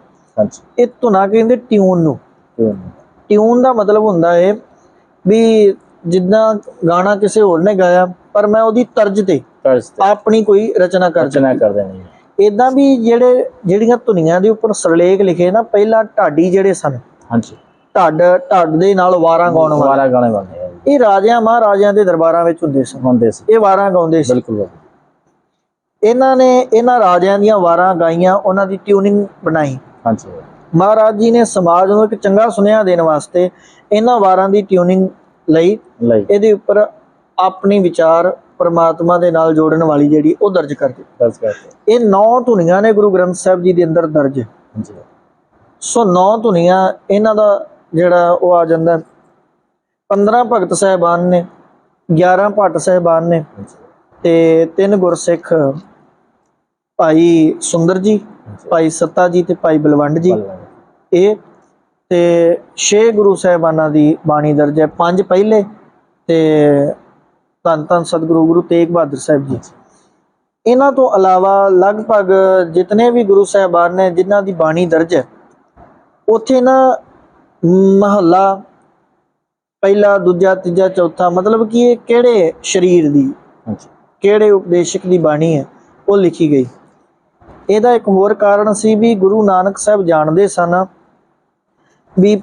ਇਹ ਧੁਨਾ ਕਹਿੰਦੇ ਟਿਊਨ ਨੂੰ। ਟਿਊਨ ਦਾ ਮਤਲਬ ਹੁੰਦਾ ਹੈ ਵੀ ਜਿੱਦਾਂ ਗਾਣਾ ਕਿਸੇ ਹੋਰ ਨੇ ਗਾਇਆ ਪਰ ਮੈਂ ਉਹਦੀ ਤਰਜ ਤੇ ਆਪਣੀ ਕੋਈ ਰਚਨਾ ਕਰ ਰਚਨਾ ਕਰ ਦੇਣੀ ਇਦਾਂ ਵੀ ਜਿਹੜੇ ਜਿਹੜੀਆਂ ਧੁਨੀਆਂ ਦੇ ਉੱਪਰ ਸਰਲੇਖ ਲਿਖੇ ਨਾ ਪਹਿਲਾਂ ਢਾਡੀ ਜਿਹੜੇ ਸਨ ਹਾਂਜੀ। ਢੱਡ ਢੱਡ ਦੇ ਨਾਲ ਵਾਰਾਂ ਗਾਉਣ ਵਾਲੇ। ਰਾਜਿਆਂ ਮਹਾਰਾਜਿਆਂ ਦੇ ਦਰਬਾਰਾਂ ਵਿੱਚ ਹੁੰਦੇ ਸੀ। ਇਹ ਵਾਰਾਂ ਗਾਉਂਦੇ ਸੀ। ਬਿਲਕੁਲ ਇਹਨਾਂ ਨੇ ਇਹਨਾਂ ਰਾਜਿਆਂ ਦੀਆਂ ਵਾਰਾਂ ਗਾਈਆਂ ਉਹਨਾਂ ਦੀ ਟਿਊਨਿੰਗ ਬਣਾਈ। ਮਹਾਰਾਜ ਜੀ ਨੇ ਸਮਾਜ ਨੂੰ ਇੱਕ ਚੰਗਾ ਸੁਨੇਹਾ ਦੇਣ ਵਾਸਤੇ ਇਹਨਾਂ ਵਾਰਾਂ ਦੀ ਟਿਊਨਿੰਗ ਲਈ ਇਹਦੇ ਉੱਪਰ ਆਪਣੀ ਵਿਚਾਰ ਪਰਮਾਤਮਾ ਦੇ ਨਾਲ ਜੋੜਨ ਵਾਲੀ ਜਿਹੜੀ ਉਹ ਦਰਜ ਕਰ ਦਿੱਤੀ। ਇਹ ਨੌ ਧੁਨੀਆਂ ਨੇ ਗੁਰੂ ਗ੍ਰੰਥ ਸਾਹਿਬ ਜੀ ਦੇ ਅੰਦਰ ਦਰਜ। ਸੋ ਨੌ ਧੁਨੀਆਂ ਇਹਨਾਂ ਦਾ ਜਿਹੜਾ ਉਹ ਆ ਜਾਂਦਾ। 15 ਭਗਤ ਸਹਿਬਾਨ ਨੇ 11 ਭੱਟ ਸਹਿਬਾਨ ਨੇ ਤੇ ਤਿੰਨ ਗੁਰਸਿੱਖ ਭਾਈ ਸੁੰਦਰ ਜੀ ਭਾਈ ਸੱਤਾ ਜੀ ਤੇ ਭਾਈ ਬਲਵੰਡ ਜੀ। ਇਹ ਤੇ ਛੇ ਗੁਰੂ ਸਾਹਿਬਾਨਾਂ ਦੀ ਬਾਣੀ ਦਰਜ ਹੈ। ਪੰਜ ਪਹਿਲੇ ਤੇ ਧੰਨ ਧੰਨ ਸਤਿਗੁਰੂ ਗੁਰੂ ਤੇਗ ਬਹਾਦਰ ਸਾਹਿਬ ਜੀ। ਇਹਨਾਂ ਤੋਂ ਇਲਾਵਾ ਲਗਭਗ ਜਿਤਨੇ ਵੀ ਗੁਰੂ ਸਾਹਿਬਾਨ ਨੇ ਜਿਨ੍ਹਾਂ ਦੀ ਬਾਣੀ ਦਰਜ ਹੈ ਉੱਥੇ ਨਾ ਮਹੱਲਾ ਪਹਿਲਾ ਦੂਜਾ ਤੀਜਾ ਚੌਥਾ ਮਤਲਬ ਕਿ ਇਹ ਕਿਹੜੇ ਸਰੀਰ ਦੀ ਕਿਹੜੇ ਉਪਦੇਸ਼ਕ ਦੀ ਬਾਣੀ ਹੈ ਉਹ ਲਿਖੀ ਗਈ। ਇਹਦਾ ਇੱਕ ਹੋਰ ਕਾਰਨ ਸੀ ਵੀ ਗੁਰੂ ਨਾਨਕ ਸਾਹਿਬ ਜਾਣਦੇ ਸਨ ਵੀ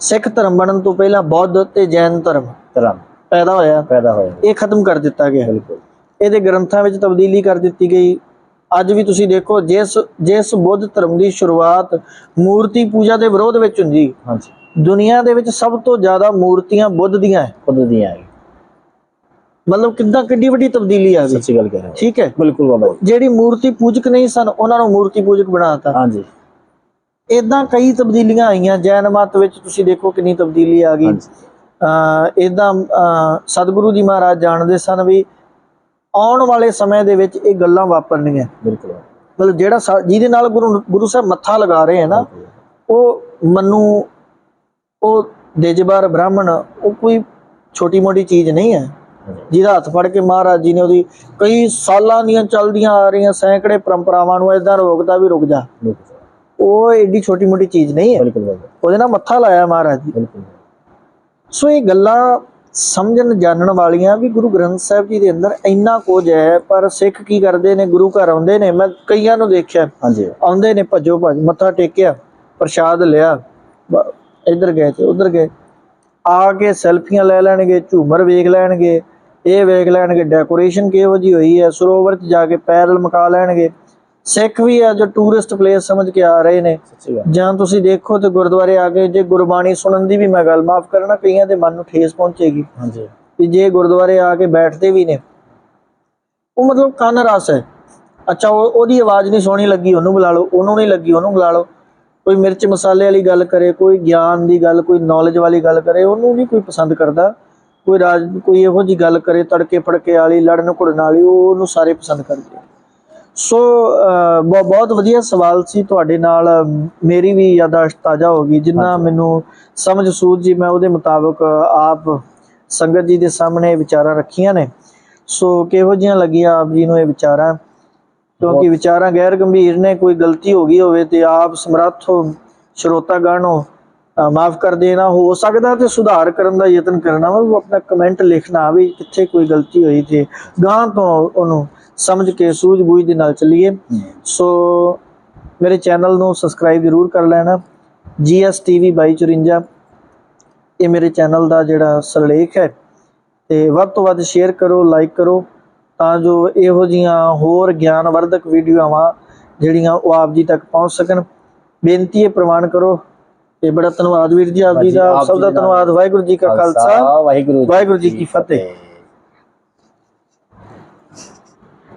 ਸਿੱਖ ਧਰਮ ਬਣਨ ਤੋਂ ਪਹਿਲਾਂ ਬੌਧ ਤੇ ਜੈਨ ਧਰਮ ਧਰਮ ਪੈਦਾ ਹੋਇਆ। ਪੈਦਾ ਹੋਇਆ। ਇਹ ਖਤਮ ਕਰ ਦਿੱਤਾ ਗਿਆ। ਬਿਲਕੁਲ। ਇਹਦੇ ਗ੍ਰੰਥਾਂ ਵਿੱਚ ਤਬਦੀਲੀ ਕਰ ਦਿੱਤੀ ਗਈ। ਅੱਜ ਵੀ ਤੁਸੀਂ ਦੇਖੋ ਜਿਸ ਜਿਸ ਬੁੱਧ ਧਰਮ ਦੀ ਸ਼ੁਰੂਆਤ ਮੂਰਤੀ ਪੂਜਾ ਦੇ ਵਿਰੋਧ ਵਿੱਚ ਹੁੰਦੀ। ਹਾਂਜੀ। ਦੁਨੀਆ ਦੇ ਵਿੱਚ ਸਭ ਤੋਂ ਜ਼ਿਆਦਾ ਮੂਰਤੀਆਂ ਬੁੱਧ ਦੀਆਂ ਹੈ। ਬੁੱਧ ਦੀਆਂ ਹੈ। ਮਤਲਬ ਕਿੰਨਾ ਕਿੱਡੀ ਵੱਡੀ ਤਬਦੀਲੀ ਆ ਗਈ। ਸੱਚੀ ਗੱਲ ਕਹਿ ਰਹੇ ਠੀਕ ਹੈ। ਬਿਲਕੁਲ ਬਾਬਾ ਜਿਹੜੀ ਮੂਰਤੀ ਪੂਜਕ ਨਹੀਂ ਸਨ ਉਹਨਾਂ ਨੂੰ ਮੂਰਤੀ ਪੂਜਕ ਬਣਾਤਾ ਹਾਂਜੀ। ਇਦਾਂ ਕਈ ਤਬਦੀਲੀਆਂ ਆਈਆਂ ਜੈਨ ਮਤ ਵਿੱਚ ਤੁਸੀਂ ਦੇਖੋ ਕਿੰਨੀ ਤਬਦੀਲੀ ਆ ਗਈ। ਇਦਾਂ ਸਤਿਗੁਰੂ ਜੀ ਮਹਾਰਾਜ ਜਾਣਦੇ ਸਨ ਵੀ ਆਉਣ ਵਾਲੇ ਸਮੇਂ ਦੇ ਵਿੱਚ ਇਹ ਗੱਲਾਂ ਵਾਪਰਨੀਆਂ। ਬਿਲਕੁਲ। ਮਤਲਬ ਜਿਹੜਾ ਜਿਹਦੇ ਨਾਲ ਗੁਰੂ ਗੁਰੂ ਸਾਹਿਬ ਮੱਥਾ ਲਗਾ ਰਹੇ ਹੈ ਨਾ ਉਹ ਮੰਨੂ ਉਹ ਦੇਜਬਾਰ ਬ੍ਰਾਹਮਣ ਉਹ ਕੋਈ ਛੋਟੀ ਮੋਟੀ ਚੀਜ਼ ਨਹੀਂ ਹੈ। ਜਿਹਦਾ ਹੱਥ ਫੜ ਕੇ ਮਹਾਰਾਜ ਜੀ ਨੇ ਉਹਦੀ ਕਈ ਸਾਲਾਂ ਦੀਆਂ ਚੱਲਦੀਆਂ ਆ ਰਹੀਆਂ ਸੈਂਕੜੇ ਪਰੰਪਰਾਵਾਂ ਨੂੰ ਇਦਾਂ ਰੋਕਦਾ ਵੀ ਰੁਕ ਜਾ। ਉਹ ਐਡੀ ਛੋਟੀ ਮੋਟੀ ਚੀਜ਼ ਨਹੀਂ ਹੈ। ਬਿਲਕੁਲ ਉਹਦੇ ਨਾਲ ਮੱਥਾ ਲਾਇਆ ਮਹਾਰਾਜ ਜੀ। ਸੋ ਇਹ ਗੱਲਾਂ ਸਮਝਣ ਜਾਣਨ ਵਾਲੀਆਂ ਵੀ ਗੁਰੂ ਗ੍ਰੰਥ ਸਾਹਿਬ ਜੀ ਦੇ ਅੰਦਰ ਇੰਨਾ ਕੁਝ ਹੈ ਪਰ ਸਿੱਖ ਕੀ ਕਰਦੇ ਨੇ? ਗੁਰੂ ਘਰ ਆਉਂਦੇ ਨੇ। ਮੈਂ ਕਈਆਂ ਨੂੰ ਦੇਖਿਆ। ਹਾਂਜੀ। ਆਉਂਦੇ ਨੇ ਭੱਜੋ ਭੱਜ ਮੱਥਾ ਟੇਕਿਆ ਪ੍ਰਸ਼ਾਦ ਲਿਆ ਇੱਧਰ ਗਏ ਤੇ ਉੱਧਰ ਗਏ। ਆ ਕੇ ਸੈਲਫੀਆਂ ਲੈ ਲੈਣਗੇ ਝੂਮਰ ਵੇਖ ਲੈਣਗੇ ਇਹ ਵੇਖ ਲੈਣਗੇ ਡੈਕੋਰੇਸ਼ਨ ਕਿਹੋ ਜੀ ਹੋਈ ਹੈ ਸਰੋਵਰ 'ਚ ਜਾ ਕੇ ਪੈਰਲ ਮਕਾ ਲੈਣਗੇ। ਸਿੱਖ ਵੀ ਆ ਜੋ ਟੂਰਿਸਟ ਪਲੇਸ ਸਮਝ ਕੇ ਆ ਰਹੇ ਨੇ। ਜਾਂ ਤੁਸੀਂ ਦੇਖੋ ਤੇ ਗੁਰਦੁਆਰੇ ਆ ਕੇ ਜੇ ਗੁਰਬਾਣੀ ਸੁਣਨ ਦੀ ਵੀ ਮੈਂ ਗੱਲ ਮਾਫ ਕਰਨਾ ਕਈਆਂ ਤੇ ਮਨ ਨੂੰ ਠੇਸ ਪਹੁੰਚੇਗੀ। ਹਾਂਜੀ। ਜੇ ਗੁਰਦੁਆਰੇ ਆ ਕੇ ਬੈਠਦੇ ਵੀ ਨੇ ਉਹ ਮਤਲਬ ਕੰਨ ਰਸ ਹੈ। ਅੱਛਾ ਉਹਦੀ ਆਵਾਜ਼ ਨਹੀਂ ਸੋਹਣੀ ਲੱਗੀ ਉਹਨੂੰ ਬੁਲਾ ਲਓ ਉਹਨੂੰ ਨਹੀਂ ਲੱਗੀ ਉਹਨੂੰ ਬੁਲਾ ਲਓ। ਕੋਈ ਮਿਰਚ ਮਸਾਲੇ ਵਾਲੀ ਗੱਲ ਕਰੇ ਕੋਈ ਗਿਆਨ ਦੀ ਗੱਲ ਕੋਈ ਨੌਲੇਜ ਵਾਲੀ ਗੱਲ ਕਰੇ ਉਹਨੂੰ ਨਹੀਂ ਕੋਈ ਪਸੰਦ ਕਰਦਾ। ਕੋਈ ਰਾਜ ਕੋਈ ਇਹੋ ਜੀ ਗੱਲ ਕਰੇ ਤੜਕੇ ਫੜਕੇ ਵਾਲੀ ਲੜਨ ਘੁੜਨ ਵਾਲੀ ਉਹਨੂੰ ਸਾਰੇ ਪਸੰਦ ਕਰਦੇ ਸੋ ਬਹੁਤ ਵਧੀਆ ਸਵਾਲ ਸੀ ਤੁਹਾਡੇ ਨਾਲ। ਮੇਰੀ ਵੀ ਯਾਦਾਸ਼ਤ ਤਾਜ਼ਾ ਹੋ ਗਈ ਜਿੰਨਾ ਮੈਨੂੰ ਸਮਝ ਸੂਝ ਜੀ ਮੈਂ ਉਹਦੇ ਮੁਤਾਬਕ ਆਪ ਸੰਗਤ ਜੀ ਦੇ ਸਾਹਮਣੇ ਵਿਚਾਰਾਂ ਰੱਖੀਆਂ ਨੇ। ਸੋ ਕਿਹੋ ਜਿਹੀਆਂ ਲੱਗੀਆਂ ਆਪ ਜੀ ਨੂੰ ਇਹ ਵਿਚਾਰਾਂ? ਕਿਉਂਕਿ ਵਿਚਾਰਾਂ ਗੈਰ ਗੰਭੀਰ ਨੇ ਕੋਈ ਗਲਤੀ ਹੋ ਗਈ ਹੋਵੇ ਤੇ ਆਪ ਸਮਰੱਥ ਹੋ ਸਰੋਤਾਗਣ ਹੋ ਮਾਫ ਕਰ ਦੇਣਾ ਹੋ ਸਕਦਾ ਤੇ ਸੁਧਾਰ ਕਰਨ ਦਾ ਯਤਨ ਕਰਨਾ ਵਾ ਉਹ ਆਪਣਾ ਕਮੈਂਟ ਲਿਖਣਾ ਵੀ ਕਿੱਥੇ ਕੋਈ ਗਲਤੀ ਹੋਈ ਤੇ ਗਾਂ ਤੋਂ ਉਹਨੂੰ ਸਮਝ ਕੇ ਸੂਝ-ਬੂਝ ਦੇ ਨਾਲ ਚੱਲੀਏ। ਸੋ ਮੇਰੇ ਚੈਨਲ ਨੂੰ ਸਬਸਕ੍ਰਾਈਬ ਜ਼ਰੂਰ ਕਰ ਲੈਣਾ। ਜੀਐਸ ਟੀਵੀ 2254 ਇਹ ਮੇਰੇ ਚੈਨਲ ਦਾ ਜਿਹੜਾ ਸਿਰਲੇਖ ਹੈ। ਤੇ ਵੱਧ ਤੋਂ ਵੱਧ ਸ਼ੇਅਰ ਕਰੋ ਲਾਈਕ ਕਰੋ ਤਾਂ ਜੋ ਇਹੋ ਜੀਆਂ ਹੋਰ ਗਿਆਨਵਰਧਕ ਵੀਡੀਓਆਂ ਜਿਹੜੀਆਂ ਉਹ ਆਪ ਜੀ ਤੱਕ ਪਹੁੰਚ ਸਕਣ। ਬੇਨਤੀ ਹੈ ਪ੍ਰਵਾਨ ਕਰੋ। ਤੇ ਬੜਾ ਧੰਨਵਾਦ ਵੀਰ ਜੀ ਆਪ ਜੀ ਦਾ ਸਭ ਦਾ ਦਾ ਧੰਨਵਾਦ ਵਾਹਿਗੁਰੂ ਜੀ ਕਾ ਖਾਲਸਾ ਵਾਹਿਗੁਰੂ ਵਾਹਿਗੁਰੂ ਜੀ ਕੀ ਫਤਿਹ।